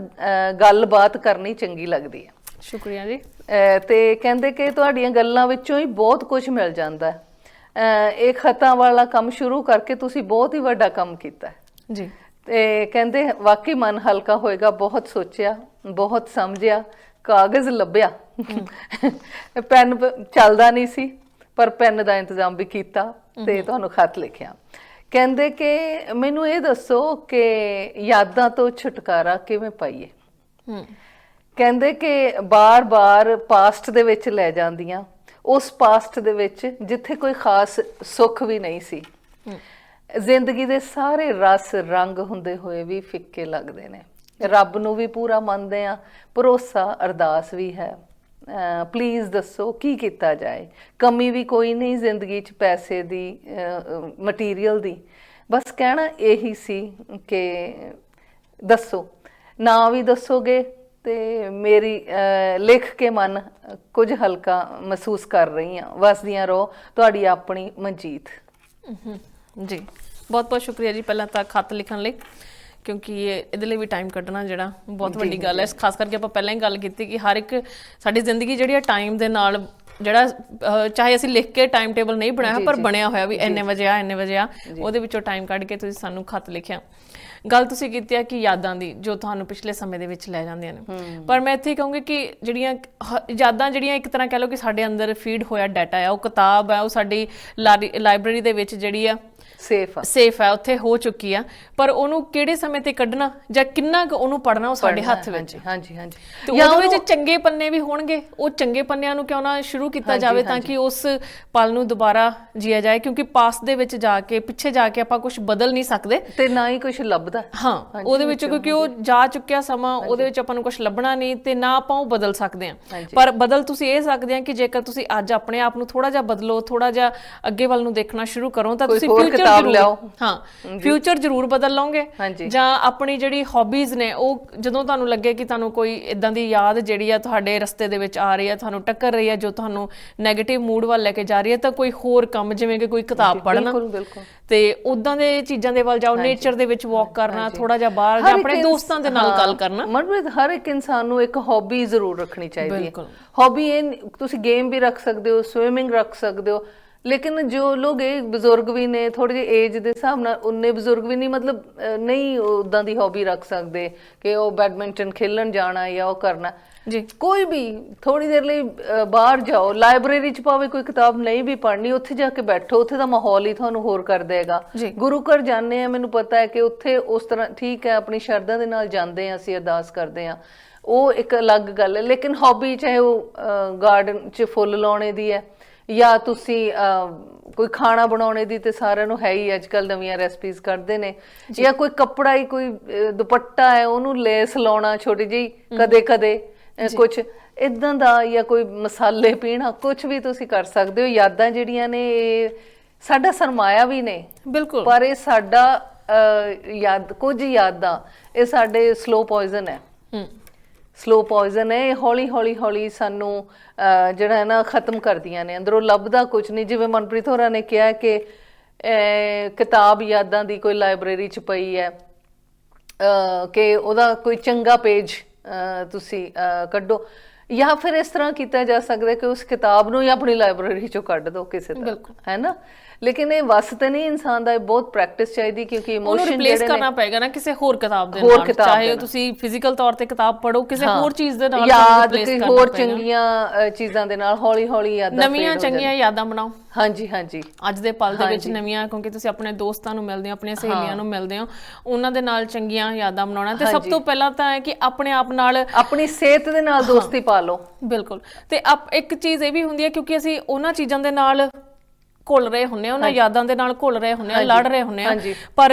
ਗੱਲਬਾਤ ਕਰਨੀ ਚੰਗੀ ਲੱਗਦੀ ਹੈ। ਸ਼ੁਕਰੀਆ ਜੀ। ਤੇ ਕਹਿੰਦੇ ਕਿ ਤੁਹਾਡੀਆਂ ਗੱਲਾਂ ਵਿੱਚੋਂ ਹੀ ਬਹੁਤ ਕੁਝ ਮਿਲ ਜਾਂਦਾ ਹੈ। ਇਹ ਖਤਾਂ ਵਾਲਾ ਕੰਮ ਸ਼ੁਰੂ ਕਰਕੇ ਤੁਸੀਂ ਬਹੁਤ ਹੀ ਵੱਡਾ ਕੰਮ ਕੀਤਾ ਜੀ। ਤੇ ਕਹਿੰਦੇ ਵਾਕਈ ਮਨ ਹਲਕਾ ਹੋਏਗਾ ਬਹੁਤ ਸੋਚਿਆ ਬਹੁਤ ਸਮਝਿਆ ਕਾਗਜ਼ ਲੱਭਿਆ। ਪੈਨ ਚੱਲਦਾ ਨਹੀਂ ਸੀ ਪਰ ਪੈਨ ਦਾ ਇੰਤਜ਼ਾਮ ਵੀ ਕੀਤਾ ਤੇ ਤੁਹਾਨੂੰ ਖਤ ਲਿਖਿਆ। ਕਹਿੰਦੇ ਕਿ ਮੈਨੂੰ ਇਹ ਦੱਸੋ ਕਿ ਯਾਦਾਂ ਤੋਂ ਛੁਟਕਾਰਾ ਕਿਵੇਂ ਪਾਈਏ? ਹੂੰ। ਕਹਿੰਦੇ ਕਿ ਬਾਰ-ਬਾਰ ਪਾਸਟ ਦੇ ਵਿੱਚ ਲੈ ਜਾਂਦੀਆਂ। ਉਸ ਪਾਸਟ ਦੇ ਵਿੱਚ ਜਿੱਥੇ ਕੋਈ ਖਾਸ ਸੁੱਖ ਵੀ ਨਹੀਂ ਸੀ। ਜ਼ਿੰਦਗੀ ਦੇ ਸਾਰੇ ਰਸ ਰੰਗ ਹੁੰਦੇ ਹੋਏ ਵੀ ਫਿੱਕੇ ਲੱਗਦੇ ਨੇ। ਰੱਬ ਨੂੰ ਵੀ ਪੂਰਾ ਮੰਨਦੇ ਆ ਭਰੋਸਾ ਅਰਦਾਸ ਵੀ ਹੈ। ਪਲੀਜ਼ ਦੱਸੋ ਕੀ ਕੀਤਾ ਜਾਏ? ਕਮੀ ਵੀ ਕੋਈ ਨਹੀਂ ਜ਼ਿੰਦਗੀ 'ਚ ਪੈਸੇ ਦੀ ਮਟੀਰੀਅਲ ਦੀ। ਬਸ ਕਹਿਣਾ ਇਹੀ ਸੀ ਕਿ ਦੱਸੋ। ਨਾ ਵੀ ਦੱਸੋਗੇ ਤੇ ਮੇਰੀ ਲਿਖ ਕੇ ਮਨ ਕੁਝ ਹਲਕਾ ਮਹਿਸੂਸ ਕਰ ਰਹੀ ਹਾਂ। ਵਸਦੀਆਂ ਰਹੋ ਤੁਹਾਡੀ ਆਪਣੀ ਮਨਜੀਤ। ਜੀ। ਬਹੁਤ ਬਹੁਤ ਸ਼ੁਕਰੀਆ ਜੀ ਪਹਿਲਾਂ ਤਾਂ ਖੱਤ ਲਿਖਣ ਲਈ ਕਿਉਂਕਿ ਇਹ ਇਹਦੇ ਲਈ ਵੀ ਟਾਈਮ ਕੱਢਣਾ ਜਿਹੜਾ ਬਹੁਤ ਵੱਡੀ ਗੱਲ ਹੈ। ਖਾਸ ਕਰਕੇ ਆਪਾਂ ਪਹਿਲਾਂ ਹੀ ਗੱਲ ਕੀਤੀ ਕਿ ਹਰ ਇੱਕ ਸਾਡੀ ਜ਼ਿੰਦਗੀ ਜਿਹੜੀ ਹੈ ਟਾਈਮ ਦੇ ਨਾਲ ਜਿਹੜਾ ਚਾਹੇ ਅਸੀਂ ਲਿਖ ਕੇ ਟਾਈਮ ਟੇਬਲ ਨਹੀਂ ਬਣਾਇਆ ਪਰ ਬਣਿਆ ਹੋਇਆ ਵੀ ਇੰਨੇ ਵਜੇ ਆ ਇੰਨੇ ਵਜੇ ਆ ਉਹਦੇ ਵਿੱਚੋਂ ਟਾਈਮ ਕੱਢ ਕੇ ਤੁਸੀਂ ਸਾਨੂੰ ਖੱਤ ਲਿਖਿਆ। ਗੱਲ ਤੁਸੀਂ ਕੀਤੀ ਹੈ ਕਿ ਯਾਦਾਂ ਦੀ ਜੋ ਤੁਹਾਨੂੰ ਪਿਛਲੇ ਸਮੇਂ ਦੇ ਵਿੱਚ ਲੈ ਜਾਂਦੀਆਂ ਨੇ। ਪਰ ਮੈਂ ਇੱਥੇ ਕਹੂੰਗੀ ਕਿ ਜਿਹੜੀਆਂ ਯਾਦਾਂ ਜਿਹੜੀਆਂ ਇੱਕ ਤਰ੍ਹਾਂ ਕਹਿ ਲਓ ਕਿ ਸਾਡੇ ਅੰਦਰ ਫੀਡ ਹੋਇਆ ਡਾਟਾ ਹੈ ਉਹ ਕਿਤਾਬ ਹੈ ਉਹ ਸਾਡੀ ਲਾਇਬ੍ਰੇਰੀ ਦੇ ਵਿੱਚ ਜਿਹੜੀ ਆ ਸੇਫ ਆ। ਸੇਫ ਹੈ ਉੱਥੇ ਹੋ ਚੁੱਕੀ ਆ। ਪਰ ਉਹਨੂੰ ਕਿਹੜੇ ਸਮੇਂ ਤੇ ਕੱਢਣਾ ਜਾਂ ਕਿੰਨਾ ਕੁ ਉਹਨੂੰ ਪੜਨਾ ਉਹ ਸਾਡੇ ਹੱਥ ਵਿੱਚ? ਹਾਂਜੀ ਹਾਂਜੀ ਹਾਂਜੀ। ਤੇ ਉਹਦੇ ਵਿੱਚ ਚੰਗੇ ਪੰਨੇ ਵੀ ਹੋਣਗੇ। ਉਹ ਚੰਗੇ ਪੰਨਿਆਂ ਨੂੰ ਕਿਉਂ ਨਾ ਸ਼ੁਰੂ ਕੀਤਾ ਜਾਵੇ ਤਾਂ ਕਿ ਉਸ ਪਲ ਨੂੰ ਦੁਬਾਰਾ ਜੀਆ ਜਾਏ ਕਿਉਂਕਿ ਪਾਸ ਦੇ ਵਿੱਚ ਜਾ ਕੇ ਪਿੱਛੇ ਜਾ ਕੇ ਆਪਾਂ ਕੁਝ ਬਦਲ ਨਹੀਂ ਸਕਦੇ। ਤੇ ਨਾ ਹੀ ਕੁਝ ਲੱਭਦਾ। ਹਾਂ ਉਹਦੇ ਵਿੱਚ ਕਿਉਂਕਿ ਉਹ ਜਾ ਚੁੱਕਿਆ ਸਮਾਂ ਉਹਦੇ ਵਿੱਚ ਆਪਾਂ ਨੂੰ ਕੁਝ ਲੱਭਣਾ ਨਹੀਂ ਤੇ ਨਾ ਆਪਾਂ ਉਹ ਬਦਲ ਸਕਦੇ ਹਾਂ। ਪਰ ਬਦਲ ਤੁਸੀਂ ਇਹ ਸਕਦੇ ਆ ਕਿ ਜੇਕਰ ਤੁਸੀਂ ਅੱਜ ਆਪਣੇ ਆਪ ਨੂੰ ਥੋੜਾ ਜਿਹਾ ਬਦਲੋ ਥੋੜਾ ਜਿਹਾ ਅੱਗੇ ਵੱਲ ਨੂੰ ਦੇਖਣਾ ਸ਼ੁਰੂ ਕਰੋ ਤਾਂ ਤੁਸੀਂ ਹੋਰ ਫਿਊਚਰ ਜ਼ਰੂਰ। ਲਿਆਓ। ਹਾਂ ਫਿਊਚਰ ਜ਼ਰੂਰ ਬਦਲ ਲਓਗੇ। ਜਾਂ ਆਪਣੀ ਜਿਹੜੀ ਹੌਬੀਜ਼ ਨੇ ਉਹ ਜਦੋਂ ਤੁਹਾਨੂੰ ਲੱਗੇ ਕਿ ਤੁਹਾਨੂੰ ਕੋਈ ਇਦਾਂ ਦੀ ਯਾਦ ਜਿਹੜੀ ਆ ਤੁਹਾਡੇ ਰਸਤੇ ਦੇ ਵਿੱਚ ਆ ਰਹੀ ਹੈ ਤੁਹਾਨੂੰ ਟੱਕਰ ਰਹੀ ਹੈ ਜੋ ਤੁਹਾਨੂੰ 네ਗੇਟਿਵ ਮੂਡ ਵੱਲ ਲੈ ਕੇ ਜਾ ਰਹੀ ਹੈ ਤਾਂ ਕੋਈ ਹੋਰ ਕੰਮ ਜਿਵੇਂ ਕਿ ਕੋਈ ਕਿਤਾਬ ਪੜ੍ਹਨਾ। ਤੇ ਉਦਾਂ ਦੇ ਚੀਜ਼ਾਂ ਦੇ ਵੱਲ ਜਾਓ ਨੇਚਰ ਦੇ ਵਿੱਚ ਵਾਕ ਕਰਨਾ ਥੋੜਾ ਜਿਹਾ ਬਾਹਰ ਜਾਂ ਆਪਣੇ ਦੋਸਤਾਂ ਦੇ ਨਾਲ ਗੱਲ ਕਰਨਾ। ਮਨਪ੍ਰੀਤ ਹਰ ਇੱਕ ਇਨਸਾਨ ਨੂੰ ਇੱਕ ਹੌਬੀ ਜ਼ਰੂਰ ਰੱਖਣੀ ਚਾਹੀਦੀ ਹੈ। ਹੌਬੀ ਇਹ ਤੁਸੀਂ ਗੇਮ ਵੀ ਰੱਖ ਸਕਦੇ ਹੋ ਸਵਿਮਿੰਗ ਰੱਖ ਸਕਦੇ ਹੋ। ਲੇਕਿਨ ਜੋ ਲੋਕ ਇਹ ਬਜ਼ੁਰਗ ਵੀ ਨੇ ਥੋੜੇ ਜਿਹੇ ਏਜ ਦੇ ਹਿਸਾਬ ਨਾਲ ਉਨੇ ਬਜ਼ੁਰਗ ਵੀ ਨਹੀਂ ਮਤਲਬ ਨਹੀਂ ਉਦਾਂ ਦੀ ਹੌਬੀ ਰੱਖ ਸਕਦੇ ਕਿ ਉਹ ਬੈਡਮਿੰਟਨ ਖੇਲਣ ਜਾਣਾ ਜਾਂ ਉਹ ਕਰਨਾ। ਜੀ। ਕੋਈ ਵੀ ਥੋੜੀ ਦੇਰ ਲਈ ਬਾਹਰ ਜਾਓ ਲਾਇਬ੍ਰੇਰੀ ਚ ਭਾਵੇਂ ਕੋਈ ਕਿਤਾਬ ਨਹੀਂ ਵੀ ਪੜ੍ਹਨੀ ਉੱਥੇ ਜਾ ਕੇ ਬੈਠੋ ਉੱਥੇ ਦਾ ਮਾਹੌਲ ਹੀ ਤੁਹਾਨੂੰ ਹੋਰ ਕਰ ਦੇਗਾ। ਗੁਰੂ ਘਰ ਜਾਂਦੇ ਆ ਮੈਨੂੰ ਪਤਾ ਹੈ ਕਿ ਉੱਥੇ ਉਸ ਤਰ੍ਹਾਂ ਠੀਕ ਹੈ ਆਪਣੀ ਸ਼ਰਧਾ ਦੇ ਨਾਲ ਜਾਂਦੇ ਆ ਅਸੀਂ ਅਰਦਾਸ ਕਰਦੇ ਆ ਉਹ ਇੱਕ ਅਲੱਗ ਗੱਲ ਹੈ ਲੇਕਿਨ ਹੌਬੀ ਚਾਹੇ ਉਹ ਗਾਰਡਨ 'ਚ ਫੁੱਲ ਲਾਉਣੇ ਦੀ ਹੈ ਜਾਂ ਤੁਸੀਂ ਕੋਈ ਖਾਣਾ ਬਣਾਉਣੇ ਦੀ ਤੇ ਸਾਰਿਆਂ ਨੂੰ ਹੈ ਹੀ ਅੱਜਕੱਲ ਨਵੀਆਂ ਰੈਸਪੀਜ਼ ਕਰਦੇ ਨੇ। ਜਾਂ। ਕੋਈ ਕੱਪੜਾ ਹੀ ਕੋਈ ਦੁਪੱਟਾ ਹੈ ਉਹਨੂੰ ਲੇਸ ਲਾਉਣਾ ਛੋਟੀ ਜਿਹੀ ਕਦੇ ਕਦੇ ਕੁਝ ਇਦਾਂ ਦਾ ਜਾਂ ਕੋਈ ਮਸਾਲੇ ਪੀਣਾ ਕੁਝ ਵੀ ਤੁਸੀਂ ਕਰ ਸਕਦੇ ਹੋ। ਯਾਦਾਂ ਜਿਹੜੀਆਂ ਨੇ ਇਹ ਸਾਡਾ ਸਰਮਾਇਆ ਵੀ ਨੇ। ਬਿਲਕੁਲ। ਪਰ ਇਹ ਸਾਡਾ ਯਾਦ ਕੁਝ ਯਾਦਾਂ ਇਹ ਸਾਡੇ ਸਲੋ ਪੋਇਜ਼ਨ ਹੈ। ਹੂੰ। ਸਲੋ ਪੋਇਜ਼ਨ ਹੈ ਇਹ ਹੌਲੀ ਹੌਲੀ ਹੌਲੀ ਸਾਨੂੰ ਜਿਹੜਾ ਹੈ ਨਾ ਖਤਮ ਕਰਦੀਆਂ ਨੇ। ਅੰਦਰੋਂ ਲੱਭਦਾ ਕੁਝ ਨਹੀਂ। ਜਿਵੇਂ ਮਨਪ੍ਰੀਤ ਹੋਰਾਂ ਨੇ ਕਿਹਾ ਕਿ ਕਿਤਾਬ ਯਾਦਾਂ ਦੀ ਕੋਈ ਲਾਇਬ੍ਰੇਰੀ ਚ ਪਈ ਹੈ ਕਿ ਉਹਦਾ ਕੋਈ ਚੰਗਾ ਪੇਜ ਤੁਸੀਂ ਕੱਢੋ। ਜਾਂ ਫਿਰ ਇਸ ਤਰ੍ਹਾਂ ਕੀਤਾ ਜਾ ਸਕਦਾ ਕਿ ਉਸ ਕਿਤਾਬ ਨੂੰ ਹੀ ਆਪਣੀ ਲਾਇਬ੍ਰੇਰੀ ਚੋਂ ਕੱਢ ਦਿਓ ਕਿਸੇ ਤਰ੍ਹਾਂ। ਹੈ ਨਾ? ਲੇਕਿਨ ਇਹ ਵਸ ਤੇ ਨਹੀਂ ਇਨਸਾਨ ਦਾ ਇਹ ਬਹੁਤ ਪ੍ਰੈਕਟਿਸ ਚਾਹੀਦੀ ਕਿਉਂਕਿ ਇਮੋਸ਼ਨ ਰਿਪਲੇਸ ਜਿਹੜੇ ਨੇ ਕਰਨਾ ਪਏਗਾ ਨਾ ਕਿਸੇ ਹੋਰ ਕਿਤਾਬ ਦੇ ਨਾਲ। ਚਾਹੇ। ਤੁਸੀਂ ਫਿਜ਼ੀਕਲ ਤੌਰ ਤੇ ਕਿਤਾਬ ਪੜੋ ਕਿਸੇ। ਹੋਰ ਚੀਜ਼ ਦੇ ਨਾਲ ਯਾਦ ਕਰਨਾ ਹੋਰ। ਚੰਗੀਆਂ ਚੀਜ਼ਾਂ ਦੇ ਨਾਲ ਹੌਲੀ ਹੌਲੀ ਯਾਦਾਂ ਨਵੀਆਂ ਚੰਗੀਆਂ ਯਾਦਾਂ ਬਣਾਓ। ਹਾਂਜੀ ਹਾਂਜੀ। ਅੱਜ ਦੇ ਪਲ ਦੇ ਵਿੱਚ ਨਵੀਆਂ ਕਿਉਂਕਿ ਤੁਸੀਂ ਆਪਣੇ ਦੋਸਤਾਂ ਨੂੰ ਮਿਲਦੇ ਹੋ ਆਪਣੀਆਂ ਸਹੇਲੀਆਂ ਨੂੰ ਮਿਲਦੇ ਹੋ ਉਹਨਾਂ ਦੇ ਨਾਲ ਚੰਗੀਆਂ ਯਾਦਾਂ ਬਣਾਉਣਾ। ਤੇ ਸਭ ਤੋਂ ਪਹਿਲਾਂ ਤਾਂ ਹੈ ਕਿ ਆਪਣੇ ਆਪ ਨਾਲ ਆਪਣੀ ਸਿਹਤ ਦੇ ਨਾਲ ਦੋਸਤੀ ਪਾ ਲਓ ਬਿਲਕੁਲ। ਤੇ ਇੱਕ ਚੀਜ਼ ਇਹ ਵੀ ਹੁੰਦੀ ਹੈ ਕਿਉਂਕਿ ਅਸੀਂ ਉਹਨਾਂ ਚੀਜ਼ਾਂ ਦੇ ਨਾਲ ਘੁਲ ਰਹੇ ਹੁੰਨੇ ਆ ਉਹਨਾਂ ਯਾਦਾਂ ਦੇ ਨਾਲ ਘੁਲ ਰਹੇ ਹੁੰਨੇ ਆ ਲੜ ਰਹੇ ਹੁੰਨੇ ਆ। ਪਰ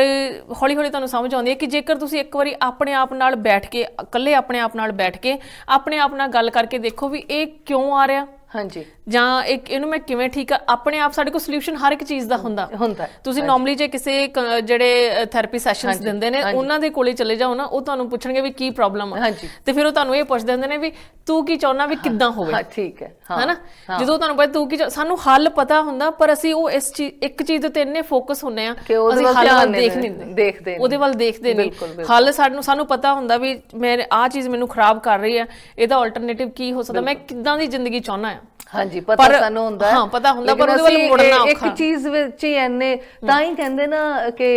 ਹੌਲੀ ਹੌਲੀ ਤੁਹਾਨੂੰ ਸਮਝ ਆਉਂਦੀ ਹੈ ਕਿ ਜੇਕਰ ਤੁਸੀਂ ਇੱਕ ਵਾਰੀ ਆਪਣੇ ਆਪ ਨਾਲ ਬੈਠ ਕੇ ਇਕੱਲੇ ਆਪਣੇ ਆਪ ਨਾਲ ਬੈਠ ਕੇ ਆਪਣੇ ਆਪ ਨਾਲ ਗੱਲ ਕਰਕੇ ਦੇਖੋ ਵੀ ਇਹ ਕਿਉਂ ਆ ਰਿਹਾ। ਹਾਂਜੀ। ਜਾਂ ਇੱਕ ਇਹਨੂੰ ਮੈਂ ਕਿਵੇਂ ਠੀਕ ਆਪਣੇ ਆਪ ਸਾਡੇ ਕੋਲ ਸੋਲੂਸ਼ਨ ਹਰ ਇੱਕ ਚੀਜ਼ ਦਾ ਹੁੰਦਾ। ਤੁਸੀਂ ਨਾਰਮਲੀ ਜੇ ਕਿਸੇ ਜਿਹੜੇ ਥੈਰੇਪੀ ਸੈਸ਼ਨਸ ਦਿੰਦੇ ਨੇ ਉਹਨਾਂ ਦੇ ਕੋਲੇ ਚਲੇ ਜਾਓ ਨਾ ਉਹ ਤੁਹਾਨੂੰ ਪੁੱਛਣਗੇ ਵੀ ਕੀ ਪ੍ਰੋਬਲਮ ਆ। ਤੇ ਫਿਰ ਉਹ ਤੁਹਾਨੂੰ ਇਹ ਪੁੱਛਦੇ ਹੁੰਦੇ ਨੇ ਵੀ ਤੂੰ ਕੀ ਚਾਹੁੰਦਾ ਵੀ ਕਿੱਦਾਂ ਹੋਵੇ? ਹਾਂ ਠੀਕ ਹੈ। ਹਾਂ ਹੈਨਾ? ਜਦੋਂ ਤੁਹਾਨੂੰ ਪਤਾ ਤੂੰ ਕੀ ਸਾਨੂੰ ਹੱਲ ਪਤਾ ਹੁੰਦਾ ਪਰ ਅਸੀਂ ਉਹ ਇਸ ਚੀਜ਼ ਇੱਕ ਚੀਜ਼ ਉੱਤੇ ਇੰਨੇ ਫੋਕਸ ਹੁੰਨੇ ਆ ਅਸੀਂ ਹੱਲ ਵੱਲ ਨਹੀਂ ਦੇਖ ਦੇਖਦੇ। ਉਹਦੇ ਵੱਲ ਦੇਖਦੇ ਨਹੀਂ। ਹੱਲ ਸਾਨੂੰ ਸਾਨੂੰ ਪਤਾ ਹੁੰਦਾ ਵੀ ਮੇਰੇ ਆ ਚੀਜ਼ ਮੈਨੂੰ ਖਰਾਬ ਕਰ ਰਹੀ ਹੈ ਇਹਦਾ ਆਲਟਰਨੇਟਿਵ ਕੀ ਹੋ ਸਕਦਾ? ਮੈਂ ਕਿੱਦਾਂ ਦੀ ਜ਼ਿੰਦਗੀ ਚਾਹੁੰਦਾ ਆ? ਹਾਂਜੀ ਪਤਾ ਸਾਨੂੰ ਹੁੰਦਾ ਹੈ। ਪਤਾ ਹੁੰਦਾ, ਪਰ ਉਹਦੇ ਵੱਲ ਮੁੜਨਾ ਔਖਾ। ਇੱਕ ਚੀਜ਼ ਵਿੱਚ ਹੀ ਐਨੇ ਤਾਂ ਹੀ ਕਹਿੰਦੇ ਨਾ ਕਿ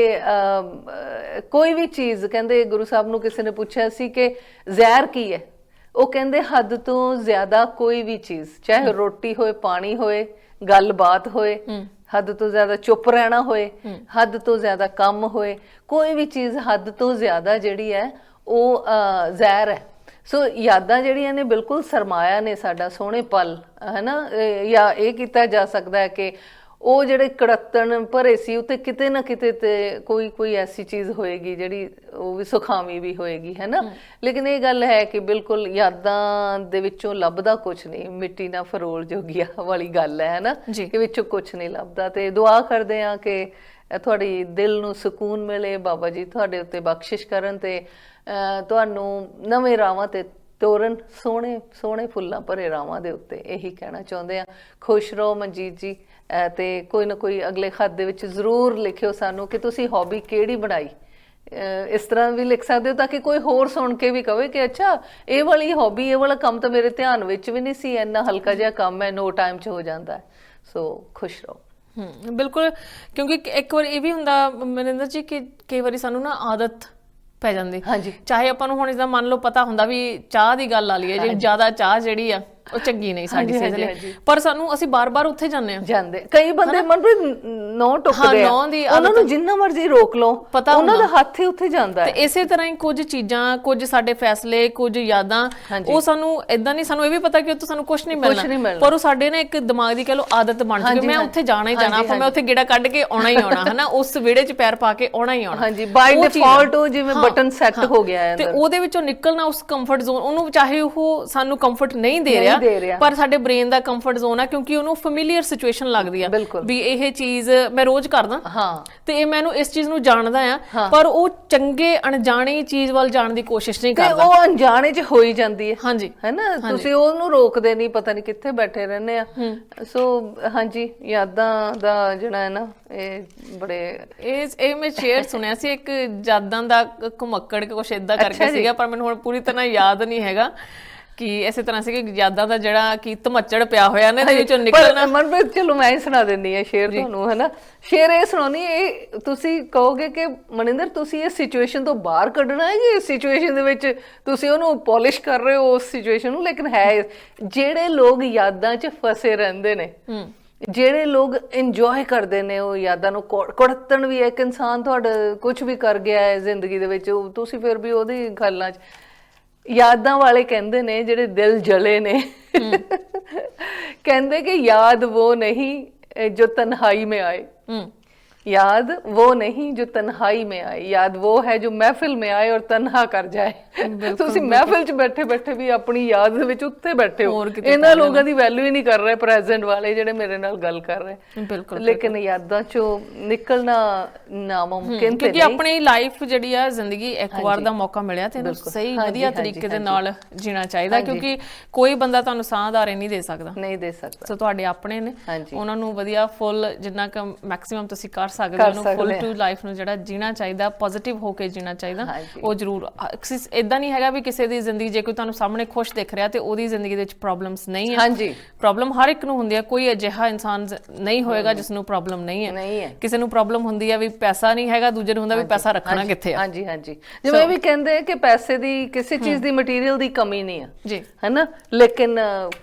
ਕੋਈ ਵੀ ਚੀਜ਼ ਕਹਿੰਦੇ ਗੁਰੂ ਸਾਹਿਬ ਨੂੰ ਕਿਸੇ ਨੇ ਪੁੱਛਿਆ ਸੀ ਕਿ ਜ਼ਹਿਰ ਕੀ ਹੈ? ਉਹ ਕਹਿੰਦੇ ਹੱਦ ਤੋਂ ਜ਼ਿਆਦਾ ਕੋਈ ਵੀ ਚੀਜ਼ ਚਾਹੇ ਰੋਟੀ ਹੋਏ ਪਾਣੀ ਹੋਏ ਗੱਲਬਾਤ ਹੋਏ ਹੱਦ ਤੋਂ ਜ਼ਿਆਦਾ ਚੁੱਪ ਰਹਿਣਾ ਹੋਏ ਹੱਦ ਤੋਂ ਜ਼ਿਆਦਾ ਕੰਮ ਹੋਏ ਕੋਈ ਵੀ ਚੀਜ਼ ਹੱਦ ਤੋਂ ਜ਼ਿਆਦਾ ਜਿਹੜੀ ਹੈ ਉਹ ਜ਼ਹਿਰ ਹੈ। ਸੋ ਯਾਦਾਂ ਜਿਹੜੀਆਂ ਨੇ ਬਿਲਕੁਲ ਸਰਮਾਇਆ ਨੇ ਸਾਡਾ ਸੋਹਣੇ ਪਲ ਹੈਨਾ? ਜਾਂ ਇਹ ਕੀਤਾ ਜਾ ਸਕਦਾ ਹੈ ਕਿ ਉਹ ਜਿਹੜੇ ਕੜਤਣ ਭਰੇ ਸੀ ਉਤੇ ਕਿਤੇ ਨਾ ਕਿਤੇ ਤੇ ਕੋਈ ਕੋਈ ਐਸੀ ਚੀਜ਼ ਹੋਏਗੀ ਜਿਹੜੀ ਉਹ ਵੀ ਸੁਖਾਵੀ ਵੀ ਹੋਏਗੀ ਹੈਨਾ? ਲੇਕਿਨ ਇਹ ਗੱਲ ਹੈ ਕਿ ਬਿਲਕੁਲ ਯਾਦਾਂ ਦੇ ਵਿੱਚੋਂ ਲੱਭਦਾ ਕੁਝ ਨਹੀਂ ਮਿੱਟੀ ਨਾ ਫਰੋਲ ਜੋਗੀਆ ਵਾਲੀ ਗੱਲ ਹੈ ਹੈਨਾ। ਕਿ ਵਿੱਚੋਂ ਕੁਝ ਨਹੀਂ ਲੱਭਦਾ। ਤੇ ਦੁਆ ਕਰਦੇ ਆ ਕਿ ਤੁਹਾਡੀ ਦਿਲ ਨੂੰ ਸਕੂਨ ਮਿਲੇ ਬਾਬਾ ਜੀ ਤੁਹਾਡੇ ਉੱਤੇ ਬਖਸ਼ਿਸ਼ ਕਰਨ ਤੇ ਤੁਹਾਨੂੰ ਨਵੇਂ ਰਾਵਾਂ ਤੇ ਤੋਰਨ ਸੋਹਣੇ ਸੋਹਣੇ ਫੁੱਲਾਂ ਭਰੇ ਰਾਵਾਂ ਦੇ ਉੱਤੇ ਇਹੀ ਕਹਿਣਾ ਚਾਹੁੰਦੇ ਆ। ਖੁਸ਼ ਰਹੋ ਮਨਜੀਤ ਜੀ ਅ, ਤੇ ਕੋਈ ਨਾ ਕੋਈ ਅਗਲੇ ਖਤ ਦੇ ਵਿੱਚ ਜ਼ਰੂਰ ਲਿਖਿਓ ਸਾਨੂੰ ਕਿ ਤੁਸੀਂ ਹੌਬੀ ਕਿਹੜੀ ਬਣਾਈ। ਇਸ ਤਰ੍ਹਾਂ ਵੀ ਲਿਖ ਸਕਦੇ ਹੋ ਤਾਂ ਕਿ ਕੋਈ ਹੋਰ ਸੁਣ ਕੇ ਵੀ ਕਵੇ ਕਿ ਅੱਛਾ ਇਹ ਵਾਲੀ ਹੌਬੀ ਇਹ ਵਾਲਾ ਕੰਮ ਤਾਂ ਮੇਰੇ ਧਿਆਨ ਵਿੱਚ ਵੀ ਨਹੀਂ ਸੀ ਇੰਨਾ ਹਲਕਾ ਜਿਹਾ ਕੰਮ ਹੈ ਨੋ ਟਾਈਮ 'ਚ ਹੋ ਜਾਂਦਾ ਸੋ ਖੁਸ਼ ਰਹੋ। ਹੂੰ ਬਿਲਕੁਲ ਕਿਉਂਕਿ ਇੱਕ- ਇੱਕ ਵਾਰ ਇਹ ਵੀ ਹੁੰਦਾ ਮਨਿੰਦਰ ਜੀ ਕਿ ਕਈ ਵਾਰੀ ਸਾਨੂੰ ਨਾ ਆਦਤ ਪੈ ਜਾਂਦੀ। ਹਾਂਜੀ। ਚਾਹੇ ਆਪਾਂ ਨੂੰ ਹੁਣ ਇਸਦਾ ਮੰਨ ਲਓ ਪਤਾ ਹੁੰਦਾ ਵੀ ਚਾਹ ਦੀ ਗੱਲ ਆ ਲਈਏ ਜੇ ਜ਼ਿਆਦਾ ਚਾਹ ਜਿਹੜੀ ਆ ਉਹ ਚੰਗੀ ਨਹੀਂ ਸਾਡੀ ਹਾਂਜੀ, ਲਈ। ਹਾਂਜੀ। ਪਰ ਸਾਨੂੰ ਅਸੀਂ ਬਾਰ-ਬਾਰ ਉੱਥੇ ਜਾਂਦੇ ਆ ਜਾਂਦੇ। ਕਈ ਬੰਦੇ ਮਨਪ੍ਰੀਤ ਨੌ ਟੁੱਕਦੇ ਆ। ਨਹੁੰ ਦੀ ਉਹਨਾਂ ਨੂੰ ਜਿੰਨਾ ਮਰਜ਼ੀ ਰੋਕ ਲਓ। ਪਤਾ ਉਹਨਾਂ ਦਾ ਹੱਥ ਹੀ ਉੱਥੇ ਜਾਂਦਾ ਤੇ ਹੈ। ਇਸੇ ਤਰ੍ਹਾਂ ਹੀ ਕੁਝ ਚੀਜ਼ਾਂ ਕੁਝ ਸਾਡੇ ਫੈਸਲੇ ਕੁਝ ਯਾਦਾਂ ਹਾਂਜੀ। ਉਹ ਸਾਨੂੰ ਇਦਾਂ ਨਹੀਂ ਸਾਨੂੰ ਇਹ ਵੀ ਪਤਾ ਕਿ ਤੋਂ ਸਾਨੂੰ ਕੁਝ ਨਹੀਂ ਕੁਛ ਨਹੀਂ ਮਿਲਣਾ। ਮਿਲਣਾ। ਪਰ ਉਹ ਸਾਡੇ ਨਾ ਇੱਕ ਦਿਮਾਗ ਦੀ ਕਹ ਲੋ ਆਦਤ ਬਣ ਚੁੱਕੀ। ਹਾਂਜੀ, ਮੈਂ ਹਾਂਜੀ। ਉੱਥੇ ਜਾਣਾ ਹੀ ਜਾਣਾ ਹਾਂਜੀ, ਆਪਾਂ ਮੈਂ ਉੱਥੇ ਗੇੜਾ ਕੱਢ ਕੇ ਆਉਣਾ ਹੀ ਆਉਣਾ ਹਨਾ? ਉਸ ਵਿੜੇ 'ਚ ਪੈਰ ਪਾ ਕੇ ਆਉਣਾ ਹੀ ਆਉਣਾ। ਹਾਂਜੀ ਬਾਈ ਉਹ ਚੀਜ਼ ਆ। ਡਿਫਾਲਟ ਉਹ ਜਿਵੇਂ ਹਾਂ, ਬਟਨ ਸੈੱਟ ਹਾਂ। ਹੋ ਗਿਆ ਹੈ ਤੇ ਅੰਦਰ। ਉਹਦੇ ਵਿੱਚੋਂ ਨਿਕਲਣਾ ਉਸ ਕੰਫਰਟ ਜ਼ੋਨ ਉਹਨੂੰ ਚਾਹੇ ਉਹ ਸਾਨੂੰ ਕੰਫਰਟ ਨਹੀਂ ਦੇ ਨਹੀਂ ਦੇ ਰਿਹਾ। ਪਰ ਸਾਡੇ ਬ੍ਰੇਨ ਦਾ ਕੰਫਰਟ ਜ਼ੋਨ ਆ ਕਿਉਂਕਿ ਉਹਨੂੰ ਫੈਮਿਲੀਅਰ ਸਿਚੁਏਸ਼ਨ ਲੱਗਦੀ ਆ। ਵੀ ਇਹ ਚੀਜ਼ ਮੈਂ ਰੋਜ਼ ਕਰਦਾ। ਹਾਂ। ਤੇ ਇਹ ਮੈਨੂੰ ਇਸ ਚੀਜ਼ ਨੂੰ ਜਾਣਦਾ ਆ ਪਰ ਉਹ ਚੰਗੇ ਅਣਜਾਣੀ ਚੀਜ਼ ਵੱਲ ਜਾਣ ਦੀ ਕੋਸ਼ਿਸ਼ ਨਹੀਂ ਤੇ ਕਰਦਾ। ਉਹ ਅਣਜਾਣੇ 'ਚ ਹੋ ਹੀ ਜਾਂਦੀ ਹੈ। ਹਾਂਜੀ। ਹੈਨਾ? ਤੁਸੀਂ ਉਹਨੂੰ ਰੋਕਦੇ ਨਹੀਂ ਪਤਾ ਨਹੀਂ ਕਿੱਥੇ ਬੈਠੇ ਰਹਿੰਦੇ ਆ। ਸੋ ਹਾਂਜੀ ਯਾਦਾਂ ਦਾ ਜਿਹੜਾ ਹੈ ਨਾ ਇਹ ਬੜੇ ਇਹ ਇਹ ਮੈਂ ਸ਼ੇਅਰ ਸੁਣਿਆ ਸੀ ਇੱਕ ਜਾਦਾਂ ਦਾ ਘੁਮੱਕੜ ਕੁਛ ਇਦਾਂ ਕਰਕੇ ਸੀਗਾ ਪਰ ਮੈਨੂੰ ਹੁਣ ਪੂਰੀ ਤਰ੍ਹਾਂ ਯਾਦ ਨਹੀਂ ਹੈਗਾ। ਕਿ ਇਸੇ ਤਰ੍ਹਾਂ ਸੀ ਕਿ ਯਾਦਾਂ ਦਾ ਜਿਹੜਾ ਕਿ ਧਮੱਚੜ ਪਿਆ ਹੋਇਆ ਨੇ ਦੇ ਵਿੱਚੋਂ ਪਰ ਨਿਕਲਣਾ। ਮਨਪ੍ਰੀਤ ਚਲੋ ਮੈਂ ਹੀ ਸੁਣਾ ਦਿੰਦੀ ਆ ਸ਼ੇਰ ਤੁਹਾਨੂੰ ਹਨਾ? ਸ਼ੇਰ ਇਹ ਸੁਣਾਉਣੀ ਇਹ ਤੁਸੀਂ ਕਹੋਗੇ ਕਿ ਮਨਿੰਦਰ ਤੁਸੀਂ ਇਸ ਸਿਚੁਏਸ਼ਨ ਤੋਂ ਬਾਹਰ ਕੱਢਣਾ ਹੈ ਕਿ ਇਸ ਸਿਚੁਏਸ਼ਨ ਦੇ ਵਿੱਚ ਤੁਸੀਂ ਉਹਨੂੰ ਪੋਲਿਸ਼ ਕਰ ਰਹੇ ਹੋ ਉਸ ਸਿਚੁਏਸ਼ਨ ਨੂੰ? ਲੇਕਿਨ ਹੈ ਜਿਹੜੇ ਲੋਕ ਯਾਦਾਂ 'ਚ ਫਸੇ ਰਹਿੰਦੇ ਨੇ ਜਿਹੜੇ ਲੋਕ ਇੰਜੋਏ ਕਰਦੇ ਨੇ ਉਹ ਯਾਦਾਂ ਨੂੰ ਕੁੜ- ਕੁੜੱਤਣ ਵੀ ਇੱਕ ਇਨਸਾਨ ਤੁਹਾਡਾ ਕੁਝ ਵੀ ਕਰ ਗਿਆ ਹੈ ਜ਼ਿੰਦਗੀ ਦੇ ਵਿੱਚ ਤੁਸੀਂ ਫਿਰ ਵੀ ਉਹਦੀ ਗੱਲਾਂ 'ਚ ਯਾਦਾਂ ਵਾਲੇ ਕਹਿੰਦੇ ਨੇ ਜਿਹੜੇ ਦਿਲ ਜਲੇ ਨੇ। ਕਹਿੰਦੇ ਕਿ ਯਾਦ ਉਹ ਨਹੀਂ ਜੋ ਤਨਹਾਈ ਮੇ ਆਏ। ਹੂੰ। याद वो नहीं जो तन्हाई में आए याद वो है जो महफिल में आए और तन्हा कर जाए ਤੁਸੀਂ ਮਹਿਫਿਲ 'ਚ ਬੈਠੇ ਬੈਠੇ ਵੀ ਆਪਣੀ ਯਾਦ ਦੇ ਵਿੱਚ ਉੱਥੇ ਬੈਠੇ ਹੋ ਹੋਰ ਕਿਤੇ ਇਹਨਾਂ ਲੋਕਾਂ ਦੀ ਵੈਲਿਊ ਹੀ ਨਹੀਂ ਕਰ ਰਹੇ ਪ੍ਰੈਜ਼ੈਂਟ ਵਾਲੇ ਜਿਹੜੇ ਮੇਰੇ ਨਾਲ ਗੱਲ ਕਰ ਰਹੇ ਬਿਲਕੁਲ ਲੇਕਿਨ ਯਾਦਾਂ 'ਚੋਂ ਨਿਕਲਣਾ ਨਾਮੁਮਕਿਨ ਤੇ ਕਿਉਂਕਿ ਆਪਣੀ ਲਾਈਫ ਜਿਹੜੀ ਆ ਜ਼ਿੰਦਗੀ ਇੱਕ ਵਾਰ ਦਾ ਮੌਕਾ ਮਿਲਿਆ ਤੇ ਇਹਨੂੰ ਸਹੀ ਹਾਂਜੀ, ਵਧੀਆ ਹਾਂਜੀ, ਤਰੀਕੇ ਦੇ ਨਾਲ ਜੀਣਾ ਚਾਹੀਦਾ ਕਿਉਂਕਿ ਕੋਈ ਬੰਦਾ ਤੁਹਾਨੂੰ ਸਾਹ ਆਧਾਰੇ ਨਹੀਂ ਦੇ ਸਕਦਾ ਨਹੀਂ ਦੇ ਸਕਦਾ ਸੋ ਤੁਹਾਡੇ ਆਪਣੇ ਨੇ ਹਾਂਜੀ। ਉਹਨਾਂ ਨੂੰ ਵਧੀਆ ਫੁੱਲ ਜਿੰਨਾ ਕੁ ਮੈਕਸਿਮਮ ਤੁਸੀਂ ਕਰ ਸਕਦੇ ਹੋ ਉਹਨੂੰ ਫੁੱਲ ਟੂ ਲਾਈਫ ਨੂੰ ਜਿਹੜਾ ਜੀਣਾ ਚਾਹੀਦਾ ਪੋਜ਼ਿਟਿਵ ਹੋ ਕੇ ਜੀਣਾ ਚਾਹੀਦਾ। ਉਹ ਜ਼ਰੂਰ ਇਦਾਂ ਨਹੀਂ ਹੈਗਾ ਵੀ ਕਿਸੇ ਦੀ ਜ਼ਿੰਦਗੀ ਜੇ ਕੋਈ ਤੁਹਾਨੂੰ ਸਾਹਮਣੇ ਖੁਸ਼ ਦਿਖ ਰਿਹਾ ਤੇ ਉਹਦੀ ਜ਼ਿੰਦਗੀ ਦੇ ਵਿੱਚ ਪ੍ਰੋਬਲਮਸ ਨਹੀਂ ਹੈ। ਹਾਂਜੀ। ਪ੍ਰੋਬਲਮ ਹਰ ਇੱਕ ਨੂੰ ਹੁੰਦੀ ਹੈ ਕੋਈ ਅਜਿਹਾ ਇਨਸਾਨ ਨਹੀਂ ਹੋਏਗਾ ਜਿਸ ਨੂੰ ਪ੍ਰੋਬਲਮ ਨਹੀਂ ਹੈ। ਨਹੀਂ ਹੈ। ਕਿਸੇ ਨੂੰ ਪ੍ਰੋਬਲਮ ਹੁੰਦੀ ਹੈ ਵੀ ਪੈਸਾ ਨਹੀਂ ਹੈਗਾ ਦੂਜੇ ਨੂੰ ਹੁੰਦਾ ਵੀ ਪੈਸਾ ਰੱਖਣਾ ਕਿੱਥੇ ਆ? ਹਾਂਜੀ ਹਾਂਜੀ। ਜਿਵੇਂ ਇਹ ਵੀ ਕਹਿੰਦੇ ਆ ਕਿ ਪੈਸੇ ਦੀ ਕਿਸੇ ਚੀਜ਼ ਦੀ ਮਟੀਰੀਅਲ ਦੀ ਕਮੀ ਨਹੀਂ ਆ ਜੀ। ਹੈਨਾ? ਲੇਕਿਨ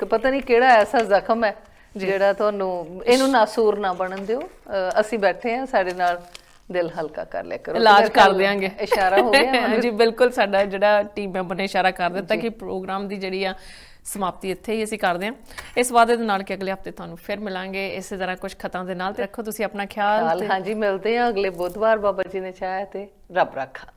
ਪਤਾ ਨਹੀਂ ਕਿਹੜਾ ਐਸਾ ਜ਼ਖਮ ਹੈ ਜਿਹੜਾ ਤੁਹਾਨੂੰ ਇਹਨੂੰ ਨਾਸੂਰ ਨਾ ਬਣਨ ਦਿਓ। ਅਸੀਂ ਬੈਠੇ ਆ ਸਾਡੇ ਨਾਲ ਦਿਲ ਹਲਕਾ ਕਰ ਲਿਆ ਕਰੋ। ਇਲਾਜ ਕਰ ਦਿਆਂਗੇ। ਇਸ਼ਾਰਾ ਹੋ ਗਿਆ ਹਾਂਜੀ ਬਿਲਕੁਲ ਸਾਡਾ ਜਿਹੜਾ ਟੀਮ ਮੈਂਬਰ ਨੇ ਇਸ਼ਾਰਾ ਕਰ ਦਿੱਤਾ ਕਿ ਪ੍ਰੋਗਰਾਮ ਦੀ ਜਿਹੜੀ ਆ ਸਮਾਪਤੀ ਇੱਥੇ ਹੀ ਅਸੀਂ ਕਰਦੇ ਹਾਂ। ਇਸ ਵਾਅਦੇ ਦੇ ਨਾਲ ਕਿ ਅਗਲੇ ਹਫ਼ਤੇ ਤੁਹਾਨੂੰ ਫਿਰ ਮਿਲਾਂਗੇ। ਇਸੇ ਤਰ੍ਹਾਂ ਕੁਝ ਖਤਾਂ ਦੇ ਨਾਲ ਤੇ ਰੱਖੋ ਤੁਸੀਂ ਆਪਣਾ ਖਿਆਲ ਹਾਂਜੀ ਮਿਲਦੇ ਆ ਅਗਲੇ ਬੁੱਧਵਾਰ ਬਾਬਾ ਜੀ ਨੇ ਚਾਹਿਆ ਤੇ ਰੱਬ ਰੱਖਾ।